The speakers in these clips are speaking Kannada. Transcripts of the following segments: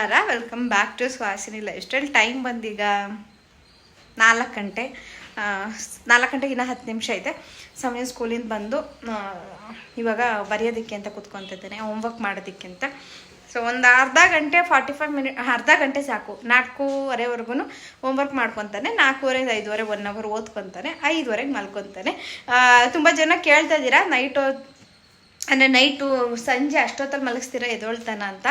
ನಮಸ್ಕಾರ. Welcome back to Suhasini lifestyle time ಬಂದೀಗ ನಾಲ್ಕು ಗಂಟೆ ನಾಲ್ಕು ಗಂಟೆಗೆ ಇನ್ನೂ ಹತ್ತು ನಿಮಿಷ ಇದೆ. ಸಮಯ ಸ್ಕೂಲಿಂದ ಬಂದು ಇವಾಗ ಬರೆಯೋದಕ್ಕೆ ಅಂತ ಕೂತ್ಕೊತಿದ್ದೇನೆ ಹೋಮ್ವರ್ಕ್ ಮಾಡೋದಕ್ಕೆ ಅಂತ. ಸೊ ಒಂದು ಅರ್ಧ ಗಂಟೆ ಫಾರ್ಟಿ ಫೈವ್ ಮಿನಿಟ್ ಅರ್ಧ ಗಂಟೆ ಸಾಕು. ನಾಲ್ಕೂವರೆವರೆಗೂ ಹೋಮ್ವರ್ಕ್ ಮಾಡ್ಕೊತಾನೆ ನಾಲ್ಕೂವರೆ ಐದುವರೆ ಒನ್ ಅವರ್ ಓದ್ಕೊತಾನೆ, ಐದುವರೆಗೆ ಮಲ್ಕೊತಾನೆ. ತುಂಬ ಜನ ಕೇಳ್ತಾ ಇದ್ದೀರಾ ನೈಟು ಅಂದರೆ ನೈಟು ಸಂಜೆ ಅಷ್ಟೊತ್ತಲ್ಲಿ ಮಲಗಿಸ್ತೀರಾ, ಎದೊಳ್ತಾನ ಅಂತ.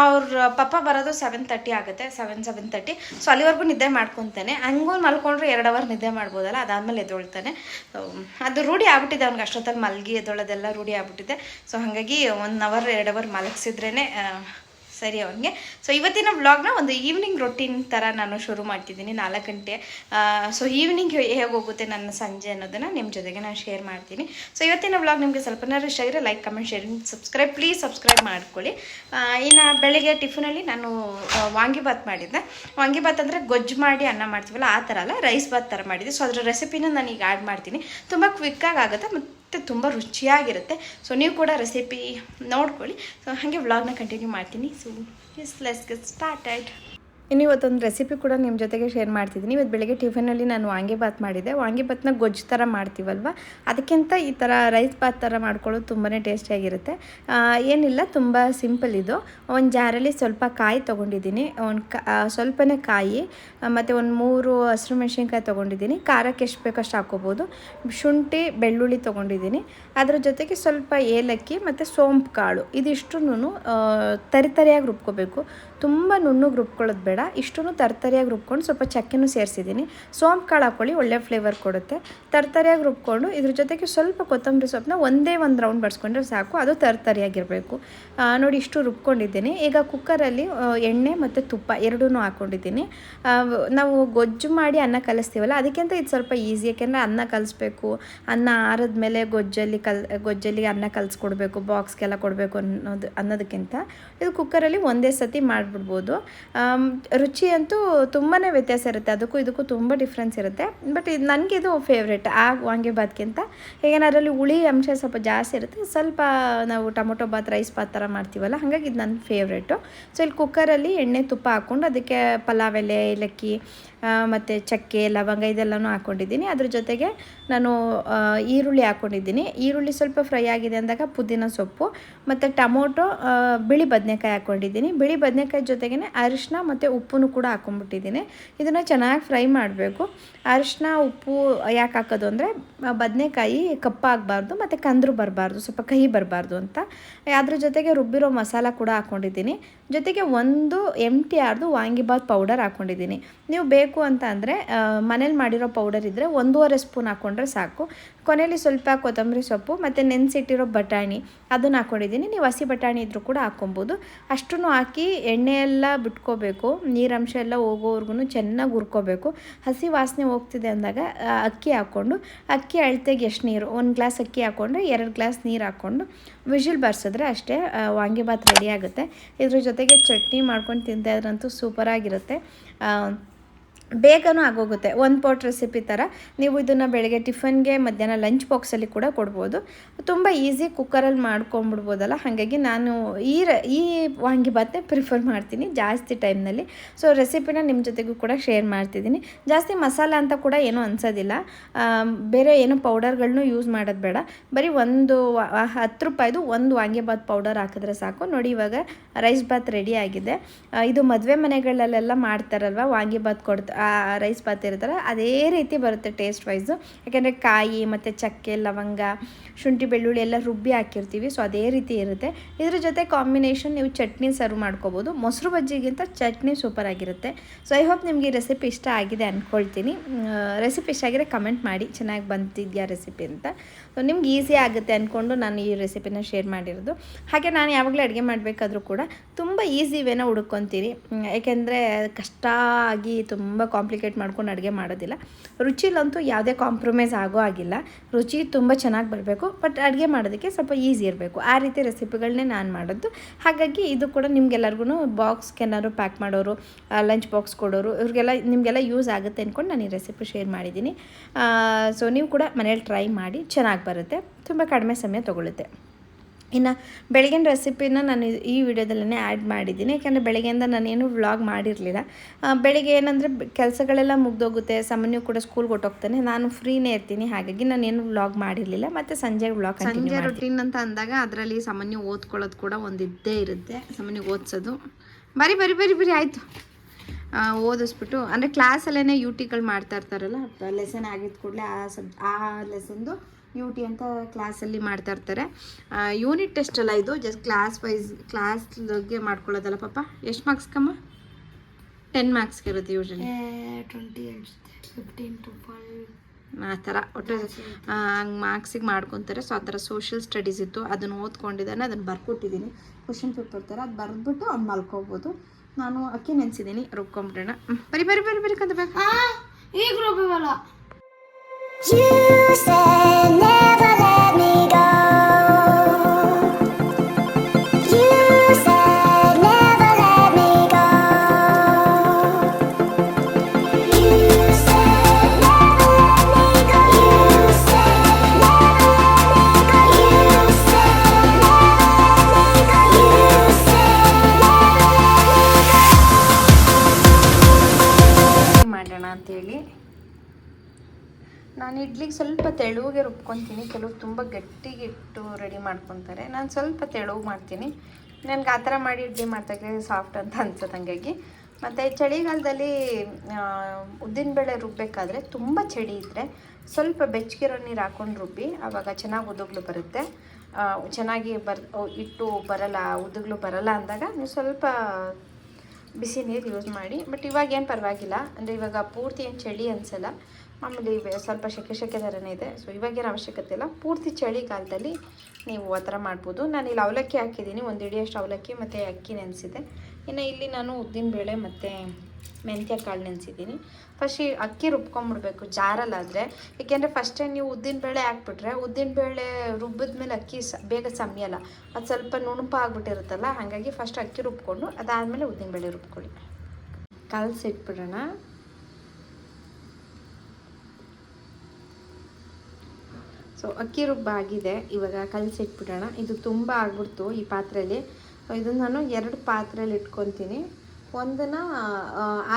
ಅವ್ರ ಪಪ್ಪ ಬರೋದು ಸೆವೆನ್ ತರ್ಟಿ ಆಗುತ್ತೆ ಸೆವೆನ್ ಸೆವೆನ್ ತರ್ಟಿ ಸೊ ಅಲ್ಲಿವರೆಗೂ ನಿದ್ದೆ ಮಾಡ್ಕೊತಾನೆ. ಹಂಗೂ ಮಲ್ಕೊಂಡ್ರೆ ಎರಡು ಅವರ್ ನಿದ್ದೆ ಮಾಡ್ಬೋದಲ್ಲ, ಅದಾದ್ಮೇಲೆ ಎದ್ದೊಳ್ತಾನೆ. ಅದು ರೂಢಿ ಆಗ್ಬಿಟ್ಟಿದೆ ಅವ್ನಿಗೆ, ಅಷ್ಟೊತ್ತಲ್ಲಿ ಮಲಗಿ ಎದ್ದೊಳ್ಳೋದೆಲ್ಲ ರೂಢಿ ಆಗ್ಬಿಟ್ಟಿದೆ. ಸೊ ಹಾಗಾಗಿ ಒನ್ ಅವರ್ ಎರಡು ಅವರ್ ಮಲಗಿಸಿದ್ರೇ ಸರಿ ಅವ್ರಿಗೆ ಸೊ ಇವತ್ತಿನ ವ್ಲಾಗ್ನ ಒಂದು ಈವ್ನಿಂಗ್ ರೊಟೀನ್ ಥರ ನಾನು ಶುರು ಮಾಡ್ತಿದ್ದೀನಿ. ನಾಲ್ಕು ಗಂಟೆ ಸೊ ಈವ್ನಿಂಗ್ ಹೇಗೆ ಹೋಗುತ್ತೆ ನನ್ನ ಸಂಜೆ ಅನ್ನೋದನ್ನು ನಿಮ್ಮ ಜೊತೆಗೆ ನಾನು ಶೇರ್ ಮಾಡ್ತೀನಿ. ಸೊ ಇವತ್ತಿನ ವ್ಲಾಗ್ ನಿಮಗೆ ಸ್ವಲ್ಪನಾದ್ರು ಇಷ್ಟ ಆಗಿದ್ರೆ like comment share subscribe please subscribe ಮಾಡ್ಕೊಳ್ಳಿ. ಇನ್ನು ಬೆಳಿಗ್ಗೆ ಟಿಫನಲ್ಲಿ ನಾನು ವಾಂಗಿಭಾತ್ ಮಾಡಿದ್ದೆ. ವಾಂಗಿಬಾತ್ ಅಂದರೆ ಗೊಜ್ಜು ಮಾಡಿ ಅನ್ನ ಮಾಡ್ತೀವಲ್ಲ, ಆ ಥರ ಅಲ್ಲ ರೈಸ್ ಬಾತ್ ಥರ ಮಾಡಿದ್ದೆ. ಸೊ ಅದರ ರೆಸಿಪಿನ ನಾನು ಈಗ ಆ್ಯಡ್ ಮಾಡ್ತೀನಿ. ತುಂಬ ಕ್ವಿಕ್ಕಾಗಿ ಆಗುತ್ತೆ? ಮತ್ತು ತುಂಬ ರುಚಿಯಾಗಿರುತ್ತೆ. ಸೊ ನೀವು ಕೂಡ ರೆಸಿಪಿ ನೋಡ್ಕೊಳ್ಳಿ. ಸೊ ಹಾಗೆ ವ್ಲಾಗ್ನ ಕಂಟಿನ್ಯೂ ಮಾಡ್ತೀನಿ. So yes let's get started ಇನ್ನು ಇವತ್ತೊಂದು ರೆಸಿಪಿ ಕೂಡ ನಿಮ್ಮ ಜೊತೆಗೆ ಶೇರ್ ಮಾಡ್ತಿದ್ದೀನಿ. ಇವತ್ತು ಬೆಳಗ್ಗೆ ಟಿಫಿನಲ್ಲಿ ನಾನು ವಾಂಗಿಬಾತ್ ಮಾಡಿದ್ದೆ ವಾಂಗಿಬಾತ್ನ ಗೊಜ್ಜು ಥರ ಮಾಡ್ತೀವಲ್ವ? ಅದಕ್ಕಿಂತ ಈ ಥರ ರೈಸ್ ಬಾತ್ ಥರ ಮಾಡ್ಕೊಳ್ಳೋದು ತುಂಬಾ ಟೇಸ್ಟಿಯಾಗಿರುತ್ತೆ ಏನಿಲ್ಲ, ತುಂಬ ಸಿಂಪಲ್ ಇದು. ಒಂದು ಜಾರಲ್ಲಿ ಸ್ವಲ್ಪ ಕಾಯಿ ತೊಗೊಂಡಿದ್ದೀನಿ. ಒಂದು ಕ ಸ್ವಲ್ಪನೇ ಕಾಯಿ ಮತ್ತು ಒಂದು ಮೂರು ಹಸಿರು ಮೆಣಸಿನ್ಕಾಯಿ ತೊಗೊಂಡಿದ್ದೀನಿ. ಖಾರಕ್ಕೆ ಎಷ್ಟು ಬೇಕಷ್ಟು ಹಾಕೋಬೋದು ಶುಂಠಿ, ಬೆಳ್ಳುಳ್ಳಿ ತೊಗೊಂಡಿದ್ದೀನಿ. ಅದರ ಜೊತೆಗೆ ಸ್ವಲ್ಪ ಏಲಕ್ಕಿ, ಮತ್ತು ಸೋಂಪು ಕಾಳು. ಇದಿಷ್ಟು ತರಿತರಿಯಾಗಿ ರುಬ್ಕೋಬೇಕು. ತುಂಬ ನುಣ್ಣಗೆ ರುಬ್ಕೊಳ್ಳೋದು ಬೇಡ. ಇಷ್ಟು ತರ್ತರಿಯಾಗಿ ರುಬ್ಕೊಂಡು ಸ್ವಲ್ಪ ಚಕ್ಕೆನೂ ಸೇರಿಸಿದ್ದೀನಿ. ಸೋಂಪು ಕಾಳು ಹಾಕ್ಕೊಳ್ಳಿ ಒಳ್ಳೆ ಫ್ಲೇವರ್ ಕೊಡುತ್ತೆ. ತರ್ತರಿಯಾಗಿ ರುಬ್ಕೊಂಡು ಇದ್ರ ಜೊತೆಗೆ ಸ್ವಲ್ಪ ಕೊತ್ತಂಬರಿ ಸೊಪ್ಪನ್ನ ಒಂದೇ ಒಂದು ರೌಂಡ್ ಬಡ್ಸ್ಕೊಂಡ್ರೆ ಸಾಕು. ಅದು ತರ್ತರಿಯಾಗಿರಬೇಕು. ನೋಡಿ ಇಷ್ಟು ರುಬ್ಕೊಂಡಿದ್ದೀನಿ. ಈಗ ಕುಕ್ಕರಲ್ಲಿ ಎಣ್ಣೆ ಮತ್ತು ತುಪ್ಪ ಎರಡೂ ಹಾಕ್ಕೊಂಡಿದ್ದೀನಿ ನಾವು ಗೊಜ್ಜು ಮಾಡಿ ಅನ್ನ ಕಲಿಸ್ತೀವಲ್ಲ, ಅದಕ್ಕಿಂತ ಇದು ಸ್ವಲ್ಪ ಈಸಿ. ಯಾಕೆಂದರೆ ಅನ್ನ ಕಲಿಸ್ಬೇಕು. ಅನ್ನ ಆರದ ಮೇಲೆ ಗೊಜ್ಜಲ್ಲಿ ಕಲ್, ಗೊಜ್ಜಲ್ಲಿ ಅನ್ನ ಕಲಿಸ್ಕೊಡ್ಬೇಕು, ಬಾಕ್ಸ್ಗೆಲ್ಲ ಕೊಡಬೇಕು ಅನ್ನೋದು, ಅನ್ನೋದಕ್ಕಿಂತ. ಇದು ಕುಕ್ಕರಲ್ಲಿ ಒಂದೇ ಸತಿ ಮಾಡಿಬಿಡ್ಬೋದು. ರುಚಿ ಅಂತೂ ತುಂಬಾ ವ್ಯತ್ಯಾಸ ಇರುತ್ತೆ. ಅದಕ್ಕೂ ಇದಕ್ಕೂ ತುಂಬ ಡಿಫ್ರೆನ್ಸ್ ಇರುತ್ತೆ. ಬಟ್ ಇದು ನನಗೆ ಇದು ಫೇವ್ರೆಟ್ ಆ ವಾಂಗಿಬಾತ್ಗಿಂತ ಹೇಗೇನ ಅದರಲ್ಲಿ ಹುಳಿ ಅಂಶ ಸ್ವಲ್ಪ ಜಾಸ್ತಿ ಇರುತ್ತೆ. ಸ್ವಲ್ಪ ನಾವು ಟೊಮೊಟೊ ಬಾತ್ ರೈಸ್ ಬಾತ್ ಥರ ಮಾಡ್ತೀವಲ್ಲ, ಹಾಗಾಗಿ ಇದು ನನ್ನ ಫೇವ್ರೇಟು ಸೊ ಇಲ್ಲಿ ಕುಕ್ಕರಲ್ಲಿ ಎಣ್ಣೆ ತುಪ್ಪ ಹಾಕ್ಕೊಂಡು ಅದಕ್ಕೆ ಪಲಾವ್ ಎಲೆ, ಏಲಕ್ಕಿ ಮತ್ತು ಚಕ್ಕೆ, ಲವಂಗ ಇದೆಲ್ಲನೂ ಹಾಕ್ಕೊಂಡಿದ್ದೀನಿ ಅದ್ರ ಜೊತೆಗೆ ನಾನು ಈರುಳ್ಳಿ ಹಾಕ್ಕೊಂಡಿದ್ದೀನಿ ಈರುಳ್ಳಿ ಸ್ವಲ್ಪ ಫ್ರೈ ಆಗಿದೆ ಅಂದಾಗ ಪುದೀನ ಸೊಪ್ಪು, ಮತ್ತು ಟೊಮೊಟೊ ಬಿಳಿ ಬದನೆಕಾಯಿ ಹಾಕ್ಕೊಂಡಿದ್ದೀನಿ ಬಿಳಿ ಬದನೆಕಾಯಿ ಜೊತೆಗೇ ಅರಿಶಿನ ಮತ್ತು ಉಪ್ಪನ್ನು ಕೂಡ ಹಾಕ್ಕೊಂಡ್ಬಿಟ್ಟಿದ್ದೀನಿ ಇದನ್ನು ಚೆನ್ನಾಗಿ ಫ್ರೈ ಮಾಡಬೇಕು. ಅರಿಶಿನ ಉಪ್ಪು ಯಾಕೆ ಹಾಕೋದು ಅಂದರೆ ಬದನೆಕಾಯಿ ಕಪ್ಪಾಗಬಾರ್ದು ಮತ್ತು ಕಂದ್ರು ಬರಬಾರ್ದು, ಸ್ವಲ್ಪ ಕಹಿ ಬರಬಾರ್ದು ಅಂತ. ಅದ್ರ ಜೊತೆಗೆ ರುಬ್ಬಿರೋ ಮಸಾಲ ಕೂಡ ಹಾಕ್ಕೊಂಡಿದ್ದೀನಿ ಜೊತೆಗೆ ಒಂದು ಎಂ ಟಿ ಆರ್ದು ವಾಂಗಿಬಾತ್ ಪೌಡರ್ ಹಾಕ್ಕೊಂಡಿದ್ದೀನಿ ನೀವು ಬೇಕು ಅಂತ ಅಂದರೆ ಮನೇಲಿ ಮಾಡಿರೋ ಪೌಡರ್ ಇದ್ದರೆ ಒಂದೂವರೆ ಸ್ಪೂನ್ ಹಾಕ್ಕೊಂಡ್ರೆ ಸಾಕು. ಕೊನೆಯಲ್ಲಿ ಸ್ವಲ್ಪ ಕೊತ್ತಂಬರಿ ಸೊಪ್ಪು ಮತ್ತು ನೆನೆಸಿಟ್ಟಿರೋ ಬಟಾಣಿ. ಅದನ್ನು ಹಾಕ್ಕೊಂಡಿದ್ದೀನಿ ನೀವು ಹಸಿ ಬಟಾಣಿ ಇದ್ದರೂ ಕೂಡ ಹಾಕ್ಕೊಬೋದು. ಅಷ್ಟೂ ಹಾಕಿ ಎಣ್ಣೆ ಎಲ್ಲ ಬಿಟ್ಕೋಬೇಕು. ನೀರಂಶ ಎಲ್ಲ ಹೋಗೋವರೆಗೂ ಚೆನ್ನಾಗಿ ಹುರ್ಕೋಬೇಕು. ಹಸಿ ವಾಸನೆ ಹೋಗ್ತಿದೆ ಅಂದಾಗ ಅಕ್ಕಿ ಹಾಕ್ಕೊಂಡು, ಅಕ್ಕಿ ಅಳತೆಗೆ ಎಷ್ಟು ನೀರು? ಒಂದು ಗ್ಲಾಸ್ ಅಕ್ಕಿ ಹಾಕ್ಕೊಂಡ್ರೆ ಎರಡು ಗ್ಲಾಸ್ ನೀರು ಹಾಕ್ಕೊಂಡು ವಿಜಿಲ್ ಬರ್ಸಿದ್ರೆ ಅಷ್ಟೇ ವಾಂಗಿಬಾತ್ ರೆಡಿ ಆಗುತ್ತೆ. ಇದ್ರ ಜೊತೆಗೆ ಚಟ್ನಿ ಮಾಡ್ಕೊಂಡು ತಿಂತಾಯಿದ್ರಂತೂ ಸೂಪರಾಗಿರುತ್ತೆ. ಬೇಗನೂ ಆಗೋಗುತ್ತೆ. ಒಂದು ಪೌಟ್ ರೆಸಿಪಿ ಥರ ನೀವು ಇದನ್ನು ಬೆಳಗ್ಗೆ ಟಿಫನ್ಗೆ ಮಧ್ಯಾಹ್ನ ಲಂಚ್ ಬಾಕ್ಸಲ್ಲಿ ಕೂಡ ಕೊಡ್ಬೋದು. ತುಂಬ ಈಸಿ ಕುಕ್ಕರಲ್ಲಿ ಮಾಡ್ಕೊಂಬಿಡ್ಬೋದಲ್ಲ ಹಾಗಾಗಿ ನಾನು ಈ ರ, ಈ ವಾಂಗಿಬಾತ್ನೇ ಪ್ರಿಫರ್ ಮಾಡ್ತೀನಿ ಜಾಸ್ತಿ ಟೈಮ್ನಲ್ಲಿ ಸೊ ರೆಸಿಪಿನ ನಿಮ್ಮ ಜೊತೆಗೂ ಕೂಡ ಶೇರ್ ಮಾಡ್ತಿದ್ದೀನಿ. ಜಾಸ್ತಿ ಮಸಾಲ ಅಂತ ಕೂಡ ಏನೂ ಅನ್ಸೋದಿಲ್ಲ. ಬೇರೆ ಏನು ಪೌಡರ್ಗಳನ್ನೂ ಯೂಸ್ ಮಾಡೋದು ಬೇಡ. ಬರೀ ಒಂದು ಹತ್ತು ರೂಪಾಯಿದು ಒಂದು ವಾಂಗಿಭಾತ್ ಪೌಡರ್ ಹಾಕಿದ್ರೆ ಸಾಕು. ನೋಡಿ ಇವಾಗ ರೈಸ್ ಬಾತ್ ರೆಡಿ ಆಗಿದೆ. ಇದು ಮದುವೆ ಮನೆಗಳಲ್ಲೆಲ್ಲ ಮಾಡ್ತಾರಲ್ವ? ವಾಂಗಿಭಾತ್ ಕೊಡ್ತಾ ರೈಸ್ ಬಾತ್ ಇರ್ತಾರೆ ಅದೇ ರೀತಿ ಬರುತ್ತೆ ಟೇಸ್ಟ್ ವೈಸು ಯಾಕೆಂದರೆ ಕಾಯಿ ಮತ್ತು ಚಕ್ಕೆ, ಲವಂಗ, ಶುಂಠಿ, ಬೆಳ್ಳುಳ್ಳಿ ಎಲ್ಲ ರುಬ್ಬಿ ಹಾಕಿರ್ತೀವಿ ಸೊ ಅದೇ ರೀತಿ ಇರುತ್ತೆ. ಇದ್ರ ಜೊತೆ ಕಾಂಬಿನೇಷನ್ ನೀವು ಚಟ್ನಿ ಸರ್ವ್ ಮಾಡ್ಕೋಬೋದು. ಮೊಸರು ಬಜ್ಜಿಗಿಂತ ಚಟ್ನಿ ಸೂಪರ್ ಆಗಿರುತ್ತೆ. ಸೊ ಐ ಹೋಪ್ ನಿಮಗೆ ಈ ರೆಸಿಪಿ ಇಷ್ಟ ಆಗಿದೆ ಅಂದ್ಕೊಳ್ತೀನಿ ರೆಸಿಪಿ ಇಷ್ಟ ಆಗಿದೆ ಕಮೆಂಟ್ ಮಾಡಿ. ಚೆನ್ನಾಗಿ ಬಂತಿದ್ಯಾ ರೆಸಿಪಿ ಅಂತ. ಸೊ ನಿಮ್ಗೆ ಈಸಿ ಆಗುತ್ತೆ ಅಂದ್ಕೊಂಡು ನಾನು ಈ ರೆಸಿಪಿನ ಶೇರ್ ಮಾಡಿರೋದು. ಹಾಗೆ ನಾನು ಯಾವಾಗಲೂ ಅಡುಗೆ ಮಾಡಬೇಕಾದ್ರೂ ಕೂಡ ತುಂಬ ಈಸಿ ವೇನ ಹುಡ್ಕೊತೀನಿ ಯಾಕೆಂದರೆ ಕಷ್ಟ ಆಗಿ ತುಂಬ ಕಾಂಪ್ಲಿಕೇಟ್ ಮಾಡ್ಕೊಂಡು ಅಡುಗೆ ಮಾಡೋದಿಲ್ಲ. ರುಚಿಲಂತೂ ಯಾವುದೇ ಕಾಂಪ್ರಮೈಸ್ ಆಗೋ ಆಗಿಲ್ಲ ರುಚಿ ತುಂಬ ಚೆನ್ನಾಗಿ ಬರಬೇಕು, ಬಟ್ ಅಡುಗೆ ಮಾಡೋದಕ್ಕೆ ಸ್ವಲ್ಪ ಈಸಿ ಇರಬೇಕು. ಆ ರೀತಿ ರೆಸಿಪಿಗಳನ್ನೇ ನಾನು ಮಾಡೋದು. ಹಾಗಾಗಿ ಇದು ಕೂಡ ನಿಮ್ಗೆಲ್ಲರಿಗೂ ಬಾಕ್ಸ್ಗೆ ಏನಾದ್ರು ಪ್ಯಾಕ್ ಮಾಡೋರು ಲಂಚ್ ಬಾಕ್ಸ್ ಕೊಡೋರು, ಇವ್ರಿಗೆಲ್ಲ ನಿಮಗೆಲ್ಲ ಯೂಸ್ ಆಗುತ್ತೆ ಅಂದ್ಕೊಂಡು ನಾನು ಈ ರೆಸಿಪಿ ಶೇರ್ ಮಾಡಿದ್ದೀನಿ. ಸೊ ನೀವು ಕೂಡ ಮನೇಲಿ ಟ್ರೈ ಮಾಡಿ ಚೆನ್ನಾಗಿ ಬರುತ್ತೆ. ತುಂಬ ಕಡಿಮೆ ಸಮಯ ತೊಗೊಳುತ್ತೆ. ಇನ್ನು ಬೆಳಗಿನ ರೆಸಿಪಿನ ನಾನು ಈ ವಿಡಿಯೋದಲ್ಲೇ ಆ್ಯಡ್ ಮಾಡಿದ್ದೀನಿ. ಯಾಕೆಂದರೆ ಬೆಳಗ್ಗೆಯಿಂದ ನಾನೇನು ವ್ಲಾಗ್ ಮಾಡಿರಲಿಲ್ಲ. ಬೆಳಿಗ್ಗೆ ಏನಂದರೆ ಕೆಲಸಗಳೆಲ್ಲ ಮುಗ್ದೋಗುತ್ತೆ. ಸಾಮಾನ್ಯ ಕೂಡ ಸ್ಕೂಲ್ಗೆ ಹೊಟ್ಟೋಗ್ತಾನೆ ನಾನು ಫ್ರೀನೇ ಇರ್ತೀನಿ. ಹಾಗಾಗಿ ನಾನೇನು ವ್ಲಾಗ್ ಮಾಡಿರಲಿಲ್ಲ. ಮತ್ತು ಸಂಜೆ ವ್ಲಾಗ್ ಸಂಜೆ ರೊಟೀನ್ ಅಂತ ಅಂದಾಗ ಅದರಲ್ಲಿ ಸಾಮಾನ್ಯ ಓದ್ಕೊಳ್ಳೋದು ಕೂಡ ಒಂದಿದ್ದೇ ಇರುತ್ತೆ. ಸಾಮಾನ್ಯ ಓದಿಸೋದು. ಬರಿ ಬರಿ ಬರಿ ಬರಿ ಆಯಿತು. ಓದಿಸ್ಬಿಟ್ಟು ಅಂದರೆ ಕ್ಲಾಸಲ್ಲೇ ಯು ಟಿಗಳು ಮಾಡ್ತಾ ಇರ್ತಾರಲ್ಲ ಲೆಸನ್ ಆಗಿದ್ದ ಕೂಡಲೇ ಆ ಸಬ್ ಆ ಲೆಸನ್ದು ಯು ಟಿ ಅಂತ ಕ್ಲಾಸಲ್ಲಿ ಮಾಡ್ತಾ ಇರ್ತಾರೆ. ಯೂನಿಟ್ ಟೆಸ್ಟ್ ಅಲ್ಲ ಇದು? ಜಸ್ಟ್ ಕ್ಲಾಸ್ ವೈಸ್ ಕ್ಲಾಸ್ಗೆ ಮಾಡ್ಕೊಳ್ಳೋದಲ್ಲ ಪಾಪ? ಎಷ್ಟು ಮಾರ್ಕ್ಸ್ ಕಮ್ಮ? ಟೆನ್ ಮಾರ್ಕ್ಸ್ಗೆ ಇರುತ್ತೆ usually twenty fifteen to five ಆ ಥರ. ಒಟ್ಟು ಹಂಗೆ ಮಾರ್ಕ್ಸಿಗೆ ಮಾಡ್ಕೊತಾರೆ. ಸೊ ಆ ಥರ ಸೋಷಿಯಲ್ ಸ್ಟಡೀಸ್ ಇತ್ತು. ಅದನ್ನು ಓದ್ಕೊಂಡಿದ್ದಾನೆ ಅದನ್ನು ಬರ್ಕೊಟ್ಟಿದ್ದೀನಿ ಕ್ವಶನ್ ಪೇಪರ್ ಥರ ಅದು ಬರೆದ್ಬಿಟ್ಟು ಅವ್ನು ಮಲ್ಕೋಬೋದು. ನಾನು ಅಕ್ಕಿ ನೆನೆಸಿದ್ದೀನಿ. ರುಬ್ಕೊಂಬಿಡೋಣ. ಬರಿ ಬರಿ ಬರಿ ಬರಿ ಕಂದ ಬೇಕು ಈಗ ರುಬ್ಕೊತೀನಿ ಕೆಲವು ತುಂಬ ಗಟ್ಟಿಗಿಟ್ಟು ರೆಡಿ ಮಾಡ್ಕೊತಾರೆ. ನಾನು ಸ್ವಲ್ಪ ತೆಳುವು ಮಾಡ್ತೀನಿ. ನನಗೆ ಆ ಥರ ಮಾಡಿ ಇಡ್ಲಿ ಮಾಡ್ತಾಗೆ ಸಾಫ್ಟ್ ಅಂತ ಅನ್ಸುತ್ತೆ ಹಂಗಾಗಿ. ಮತ್ತು ಚಳಿಗಾಲದಲ್ಲಿ ಉದ್ದಿನಬೇಳೆ ರುಬ್ಬಬೇಕಾದ್ರೆ ತುಂಬ ಚಳಿ ಇದ್ದರೆ ಸ್ವಲ್ಪ ಬೆಚ್ಚಗಿರೋ ನೀರು ಹಾಕೊಂಡು ರುಬ್ಬಿ ಆವಾಗ ಚೆನ್ನಾಗಿ ಉದುಗ್ಲು ಬರುತ್ತೆ. ಚೆನ್ನಾಗಿ ಬರ್ ಇಟ್ಟು ಬರಲ್ಲ, ಉದುಗ್ಲು ಬರಲ್ಲ ಅಂದಾಗ ನೀವು ಸ್ವಲ್ಪ ಬಿಸಿ ನೀರು ಯೂಸ್ ಮಾಡಿ. ಬಟ್ ಇವಾಗ ಏನು ಪರವಾಗಿಲ್ಲ. ಅಂದರೆ ಇವಾಗ ಪೂರ್ತಿ ಏನು ಚಳಿ ಅನಿಸಲ್ಲ. ಇವೆ- ಸ್ವಲ್ಪ ಶೆಕೆ ಶೆಕೆ ಥರನೇ ಇದೆ. ಸೊ ಇವಾಗೇನು ಅವಶ್ಯಕತೆ ಇಲ್ಲ. ಪೂರ್ತಿ ಚಳಿಗಾಲದಲ್ಲಿ ನೀವು ಆ ಥರ ಮಾಡ್ಬೋದು. ನಾನು ಇಲ್ಲಿ ಅವಲಕ್ಕಿ ಹಾಕಿದ್ದೀನಿ. ಒಂದು ಇಡಿಯಷ್ಟು ಅವಲಕ್ಕಿ ಮತ್ತು ಅಕ್ಕಿ ನೆನೆಸಿದೆ. ಇನ್ನು ಇಲ್ಲಿ ನಾನು ಉದ್ದಿನಬೇಳೆ ಮತ್ತು ಮೆಂತ್ಯ ಕಾಳು ನೆನೆಸಿದ್ದೀನಿ. ಫಸ್ಟ್ ಈ ಅಕ್ಕಿ ರುಬ್ಕೊಂಬಿಡ್ಬೇಕು. ಜಾರಲ್ಲಾದರೆ ಏಕೆಂದರೆ ಫಸ್ಟೇ ನೀವು ಉದ್ದಿನಬೇಳೆ ಹಾಕ್ಬಿಟ್ರೆ ಉದ್ದಿನಬೇಳೆ ರುಬ್ಬಿದ್ಮೇಲೆ ಅಕ್ಕಿ ಸ, ಬೇಗ ಸಮಿಯಲ್ಲ ಅದು ಸ್ವಲ್ಪ ನುಣುಪ ಆಗಿಬಿಟ್ಟಿರುತ್ತಲ್ಲ. ಹಾಗಾಗಿ ಫಸ್ಟ್ ಅಕ್ಕಿ ರುಬ್ಕೊಂಡು ಅದಾದಮೇಲೆ ಉದ್ದಿನಬೇಳೆ ರುಬ್ಕೊಳ್ಳಿ. ಕಲಸಿಟ್ಬಿಡೋಣ ಸೊ ಅಕ್ಕಿ ರುಬ್ಬ ಆಗಿದೆ. ಇವಾಗ ಕಲಸಿಟ್ಬಿಡೋಣ. ಇದು ತುಂಬ ಆಗ್ಬಿಡ್ತು ಈ ಪಾತ್ರೆಯಲ್ಲಿ ಇದನ್ನು ನಾನು ಎರಡು ಪಾತ್ರೆಯಲ್ಲಿ ಇಟ್ಕೊತೀನಿ. ಒಂದನ್ನು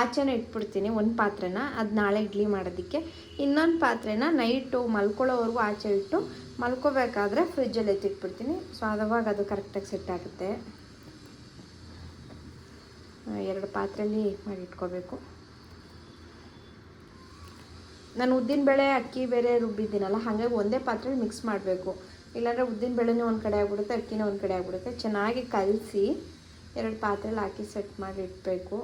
ಆಚೆನ ಇಟ್ಬಿಡ್ತೀನಿ ಒಂದು ಪಾತ್ರೆನ. ಅದು ನಾಳೆ ಇಡ್ಲಿ ಮಾಡೋದಕ್ಕೆ. ಇನ್ನೊಂದು ಪಾತ್ರೆನ ನೈಟು ಮಲ್ಕೊಳ್ಳೋವರೆಗೂ ಆಚೆ ಇಟ್ಟು ಮಲ್ಕೋಬೇಕಾದ್ರೆ ಫ್ರಿಜ್ಜಲ್ಲಿ ಎತ್ತಿಟ್ಬಿಡ್ತೀನಿ. ಸೊ ಅವಾಗ ಅದು ಕರೆಕ್ಟಾಗಿ ಸೆಟ್ ಆಗುತ್ತೆ. ಎರಡು ಪಾತ್ರೆಯಲ್ಲಿ ಮಾಡಿ ಇಟ್ಕೋಬೇಕು. ನಾನು ಉದ್ದಿನಬೇಳೆ ಅಕ್ಕಿ ಬೇರೆ ರುಬ್ಬಿದ್ದೀನಲ್ಲ, ಹಾಗಾಗಿ ಒಂದೇ ಪಾತ್ರೆಲಿ ಮಿಕ್ಸ್ ಮಾಡಬೇಕು. ಇಲ್ಲಾಂದರೆ ಉದ್ದಿನಬೇಳೆನೇ ಒಂದು ಕಡೆ ಆಗಿಬಿಡುತ್ತೆ, ಅಕ್ಕಿನೂ ಒಂದು ಕಡೆ ಆಗಿಬಿಡುತ್ತೆ. ಚೆನ್ನಾಗಿ ಕಲಸಿ ಎರಡು ಪಾತ್ರೆಲಿ ಹಾಕಿ ಸೆಟ್ ಮಾಡಿ ಇಡಬೇಕು.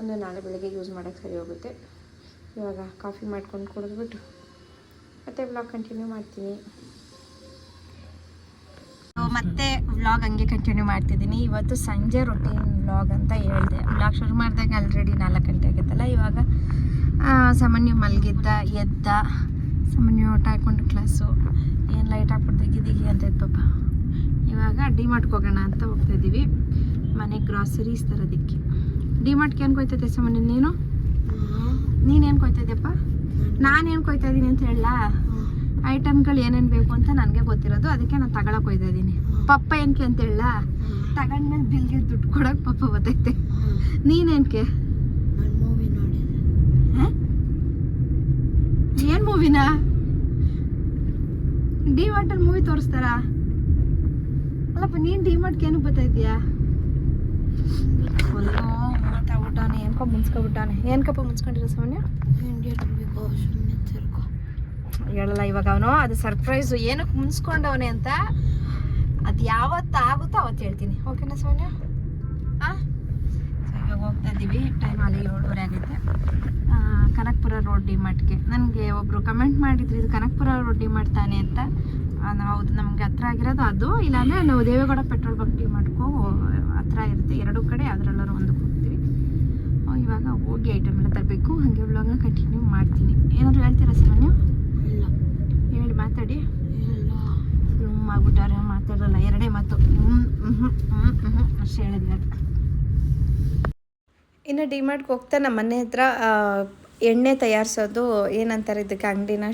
ಒಂದು ನಾಳೆ ಬೆಳಗ್ಗೆ ಯೂಸ್ ಮಾಡೋಕ್ಕೆ ಸರಿ ಹೋಗುತ್ತೆ. ಇವಾಗ ಕಾಫಿ ಮಾಡ್ಕೊಂಡು ಕುಡಿದ್ಬಿಟ್ಟು ಮತ್ತೆ ಬ್ಲಾಗ್ ಕಂಟಿನ್ಯೂ ಮಾಡ್ತೀನಿ. ಮತ್ತೆ ವ್ಲಾಗ್ ಹಂಗೆ ಕಂಟಿನ್ಯೂ ಮಾಡ್ತಿದ್ದೀನಿ. ಇವತ್ತು ಸಂಜೆ ರೊಟೀನ್ ವ್ಲಾಗ್ ಅಂತ ಹೇಳಿದೆ. ವ್ಲಾಗ್ ಶುರು ಮಾಡಿದಾಗ ಆಲ್ರೆಡಿ ನಾಲ್ಕು ಗಂಟೆ ಆಗುತ್ತಲ್ಲ, ಇವಾಗ ಸಾಮಾನ್ಯ ಮಲಗಿದ್ದ ಎದ್ದ ಸಾಮಾನ್ಯ ಊಟ ಹಾಕೊಂಡು ಕ್ಲಾಸು ಏನು ಲೈಟ್ ಹಾಕ್ಬಿಟ್ಟು ದಿಗಿ ಅಂತ ಇತ್ತು ಪಾಪ. ಇವಾಗ ಡಿ ಮಾರ್ಟ್ಗೆ ಹೋಗೋಣ ಅಂತ ಹೋಗ್ತಾ ಇದ್ದೀವಿ ಮನೆ ಗ್ರಾಸರೀಸ್ ತರೋದಕ್ಕೆ. ಡಿ ಮಾರ್ಟ್ಗೆ ಏನು ಕೊಯ್ತೈತೆ ಸಾಮಾನ್ಯ ನೀನು? ನೀನೇನು ಕೊಯ್ತಾಯಿದ್ಯಪ್ಪ ನಾನೇನು ಕೊಯ್ತಾ ಇದ್ದೀನಿ ಅಂತ ಹೇಳ ಐಟಮ್ಗಳು ಏನೇನು ಬೇಕು ಅಂತ ನನಗೆ ಗೊತ್ತಿರೋದು. ಅದಕ್ಕೆ ನಾನು ತಗೊಳಕ್ಕೆ ಹೋಯ್ತಾ ಇದ್ದೀನಿ ಪಪ್ಪ ಏನಕ್ಕೆ ಅಂತ ಹೇಳ ತಗೊಂಡ್ಮೇಲೆ ಬಿಲ್ಗೆ ದುಡ್ಡು ಕೊಡೋಕೆ ಪಪ್ಪ ಬರ್ತೈತೆ ನೀನೇನ್ಕೆ ನಾನು ಮೂವಿ ನೋಡಿದೆ ಏನು ಮೂವಿನಾ ಡಿ ಮಾರ್ಟಲ್ಲಿ ಮೂವಿ ತೋರಿಸ್ತಾರ? ಅಲ್ಲಪ್ಪ ನೀನು ಡಿ ಮಾರ್ಟ್ಗೆ ಏನಕ್ಕೆ ಬರ್ತಾಯಿದ್ಯಾ ಒಂದು ಮಾತಾಡ್ಬಿಟ್ಟಾನೆ ಏನ್ಕೊ ಮುನ್ಸ್ಕೊಬಿಟ್ಟಾನೆ. ಏನ್ಕಪ್ಪ ಮುನ್ಸ್ಕೊಂಡಿರೋ ಸಾಮಾನ್ಯ ಹೇಳಲ್ಲ ಇವಾಗ ಅವನು ಅದು ಸರ್ಪ್ರೈಸು ಏನಕ್ಕೆ ಮುನ್ಸ್ಕೊಂಡವನೆ ಅಂತ ಅದು ಯಾವತ್ತು ಆಗುತ್ತೋ ಅವತ್ತು ಹೇಳ್ತೀನಿ. ಓಕೆನಾ ಸೋನ್ಯ ಹಾಂ ಇದ್ದೀವಿ ಟೈಮ್ ಅಲ್ಲಿ ಏಳುವರೆ ಆಗೈತೆ ಆ, ಕನಕಪುರ ರೋಡ್ ಡಿಮಾರ್ಟ್ಗೆ ನನಗೆ ಒಬ್ಬರು ಕಮೆಂಟ್ ಮಾಡಿದ್ರು ಇದು ಕನಕಪುರ ರೋಡ್ ಡಿಮಾರ್ಟ್ ತಾನೆ ಅಂತ. ಹೌದು ನಮಗೆ ಹತ್ರ ಆಗಿರೋದು ಅದು. ಇಲ್ಲಾಂದರೆ ನಾವು ದೇವೇಗೌಡ ಪೆಟ್ರೋಲ್ ಬಂಕ್ ಮಾಡ್ಕೋ ಹತ್ರ ಇರುತ್ತೆ. ಎರಡೂ ಕಡೆ ಅದರಲ್ಲಾರು ಒಂದು ಹೋಗ್ತೀವಿ. ಇವಾಗ ಹೋಗಿ ಐಟಮ್ ಎಲ್ಲ ತರಬೇಕು. ಹಾಗೆ ವ್ಲಾಗ್ನ ಕಂಟಿನ್ಯೂ ಮಾಡ್ತೀನಿ. ಏನಾದರೂ ಹೇಳ್ತೀರಾ ಸರ್ ನೀವು ಇಲ್ಲ. ಹೇಳಿ ಮಾತಾಡಿ. ಆಗ್ಬಿಟ್ಟಾರೆ ಮಾತಾಡಲ್ಲ. ಎರಡೇ ಮಾತು. ಹ್ಞೂ ಹ್ಞೂ ಹ್ಞೂ ಹ್ಞೂ ಅಷ್ಟೇ ಹೇಳಿದ್ವಿ ಇನ್ನು ಡಿಮಾರ್ಟ್ಗೆ ಹೋಗ್ತಾ ನಮ್ಮ ಮನೆ ಹತ್ರ ಎಣ್ಣೆ ತಯಾರಿಸೋದು ಏನಂತಾರೆ ಇದಕ್ಕೆ ಅಂಗಡಿನ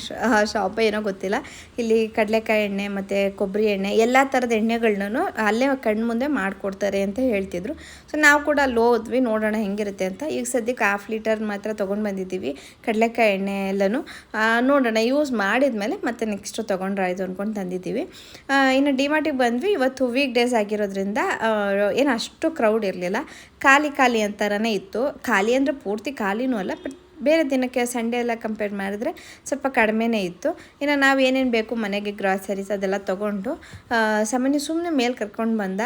ಶಾಪ್ ಏನೋ ಗೊತ್ತಿಲ್ಲ. ಇಲ್ಲಿ ಕಡಲೆಕಾಯಿ ಎಣ್ಣೆ ಮತ್ತು ಕೊಬ್ಬರಿ ಎಣ್ಣೆ ಎಲ್ಲ ಥರದ ಎಣ್ಣೆಗಳನ್ನೂ ಅಲ್ಲೇ ಕಣ್ಣು ಮುಂದೆ ಮಾಡಿಕೊಡ್ತಾರೆ ಅಂತ ಹೇಳ್ತಿದ್ರು. ಸೊ ನಾವು ಕೂಡ ಅಲ್ಲಿ ಹೋದ್ವಿ, ನೋಡೋಣ ಹೆಂಗಿರುತ್ತೆ ಅಂತ. ಈಗ ಸದ್ಯಕ್ಕೆ ಹಾಫ್ ಲೀಟರ್ ಮಾತ್ರ ತೊಗೊಂಡು ಬಂದಿದ್ದೀವಿ ಕಡಲೆಕಾಯಿ ಎಣ್ಣೆ ಎಲ್ಲನೂ. ನೋಡೋಣ ಯೂಸ್ ಮಾಡಿದ್ಮೇಲೆ ಮತ್ತೆ ನೆಕ್ಸ್ಟು ತೊಗೊಂಡ್ರಾಯ್ತು ಅಂದ್ಕೊಂಡು ತಂದಿದ್ದೀವಿ. ಇನ್ನು ಡಿಮಾರ್ಟಿಗೆ ಬಂದ್ವಿ. ಇವತ್ತು ವೀಕ್ ಡೇಸ್ ಆಗಿರೋದ್ರಿಂದ ಏನು ಅಷ್ಟು ಕ್ರೌಡ್ ಇರಲಿಲ್ಲ. ಖಾಲಿ ಖಾಲಿ ಅಂತಾರೇ ಇತ್ತು. ಖಾಲಿ ಅಂದರೆ ಪೂರ್ತಿ ಖಾಲಿನೂ ಅಲ್ಲ ಬಟ್ ಬೇರೆ ದಿನಕ್ಕೆ ಸಂಡೇ ಎಲ್ಲ ಕಂಪೇರ್ ಮಾಡಿದ್ರೆ ಸ್ವಲ್ಪ ಕಡಿಮೆನೇ ಇತ್ತು. ಇನ್ನು ನಾವು ಏನೇನು ಬೇಕು ಮನೆಗೆ ಗ್ರಾಸರೀಸ್ ಅದೆಲ್ಲ ತೊಗೊಂಡು ಸಾಮಾನ್ಯ ಸುಮ್ಮನೆ ಮೇಲೆ ಕರ್ಕೊಂಡು ಬಂದ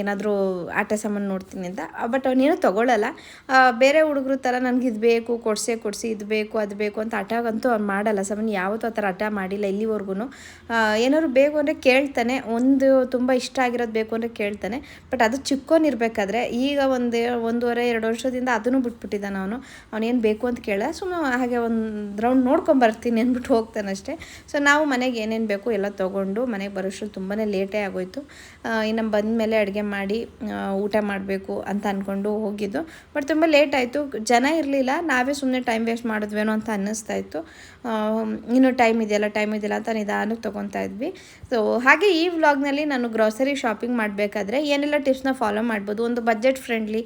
ಏನಾದರೂ ಆಟ ಸಾಮಾನು ನೋಡ್ತೀನಿ ಅಂತ. ಬಟ್ ಅವನೇನು ತೊಗೊಳ್ಳಲ್ಲ ಬೇರೆ ಹುಡುಗರು ಥರ ನನಗೆ ಇದು ಬೇಕು, ಕೊಡಿಸೆ ಕೊಡಿಸಿ, ಇದು ಬೇಕು, ಅದು ಬೇಕು ಅಂತ ಹಠಗಂತೂ ಅವ್ನು ಮಾಡಲ್ಲ. ಸಾಮಾನ್ಯ ಯಾವತ್ತೂ ಆ ಥರ ಹಠ ಮಾಡಿಲ್ಲ ಇಲ್ಲಿವರೆಗೂ ಏನಾದ್ರು ಬೇಕು ಅಂದರೆ ಕೇಳ್ತಾನೆ. ಒಂದು ತುಂಬ ಇಷ್ಟ ಆಗಿರೋದು ಬೇಕು ಅಂದರೆ ಕೇಳ್ತಾನೆ. ಬಟ್ ಅದು ಚಿಕ್ಕೋನಿರ್ಬೇಕಾದ್ರೆ ಈಗ ಒಂದು, ಒಂದೂವರೆ, ಎರಡು ವರ್ಷದಿಂದ ಅದನ್ನು ಬಿಟ್ಬಿಟ್ಟಿದ್ದಾನೆ ಅವನು. ಅವನೇನು ಬೇಕು ಅಂತ ಕೇಳ. ಸುಮ್ಮನೆ ಹಾಗೆ ಒಂದು ರೌಂಡ್ ನೋಡ್ಕೊಂಬರ್ತೀನಿ ಅಂದ್ಬಿಟ್ಟು ಹೋಗ್ತಾನೆ ಅಷ್ಟೇ. ಸೊ ನಾವು ಮನೆಗೆ ಏನೇನು ಬೇಕು ಎಲ್ಲ ತೊಗೊಂಡು ಮನೆಗೆ ಬರೋಷ್ಟು ತುಂಬಾ ಲೇಟೇ ಆಗೋಯ್ತು. ಇನ್ನು ಬಂದ ಮೇಲೆ ಅಡುಗೆ ಮಾಡಿ ಊಟ ಮಾಡಬೇಕು ಅಂತ ಅಂದ್ಕೊಂಡು ಹೋಗಿದ್ದು. ಬಟ್ ತುಂಬ ಲೇಟ್ ಆಯಿತು. ಜನ ಇರಲಿಲ್ಲ. ನಾವೇ ಸುಮ್ಮನೆ ಟೈಮ್ ವೇಸ್ಟ್ ಮಾಡಿದ್ವೇನೋ ಅಂತ ಅನ್ನಿಸ್ತಾ ಇತ್ತು. ಇನ್ನೂ ಟೈಮ್ ಇದೆಯಲ್ಲ ಟೈಮ್ ಇದೆಯಲ್ಲ ಅಂತ ನಿಧಾನಕ್ಕೆ ತೊಗೊತಾ ಇದ್ವಿ. ಸೊ ಹಾಗೆ ಈ ವ್ಲಾಗ್ನಲ್ಲಿ ನಾನು ಗ್ರಾಸರಿ ಶಾಪಿಂಗ್ ಮಾಡಬೇಕಾದ್ರೆ ಏನೆಲ್ಲ ಟಿಪ್ಸ್ನ ಫಾಲೋ ಮಾಡ್ಬೋದು, ಒಂದು ಬಜೆಟ್ ಫ್ರೆಂಡ್ಲಿ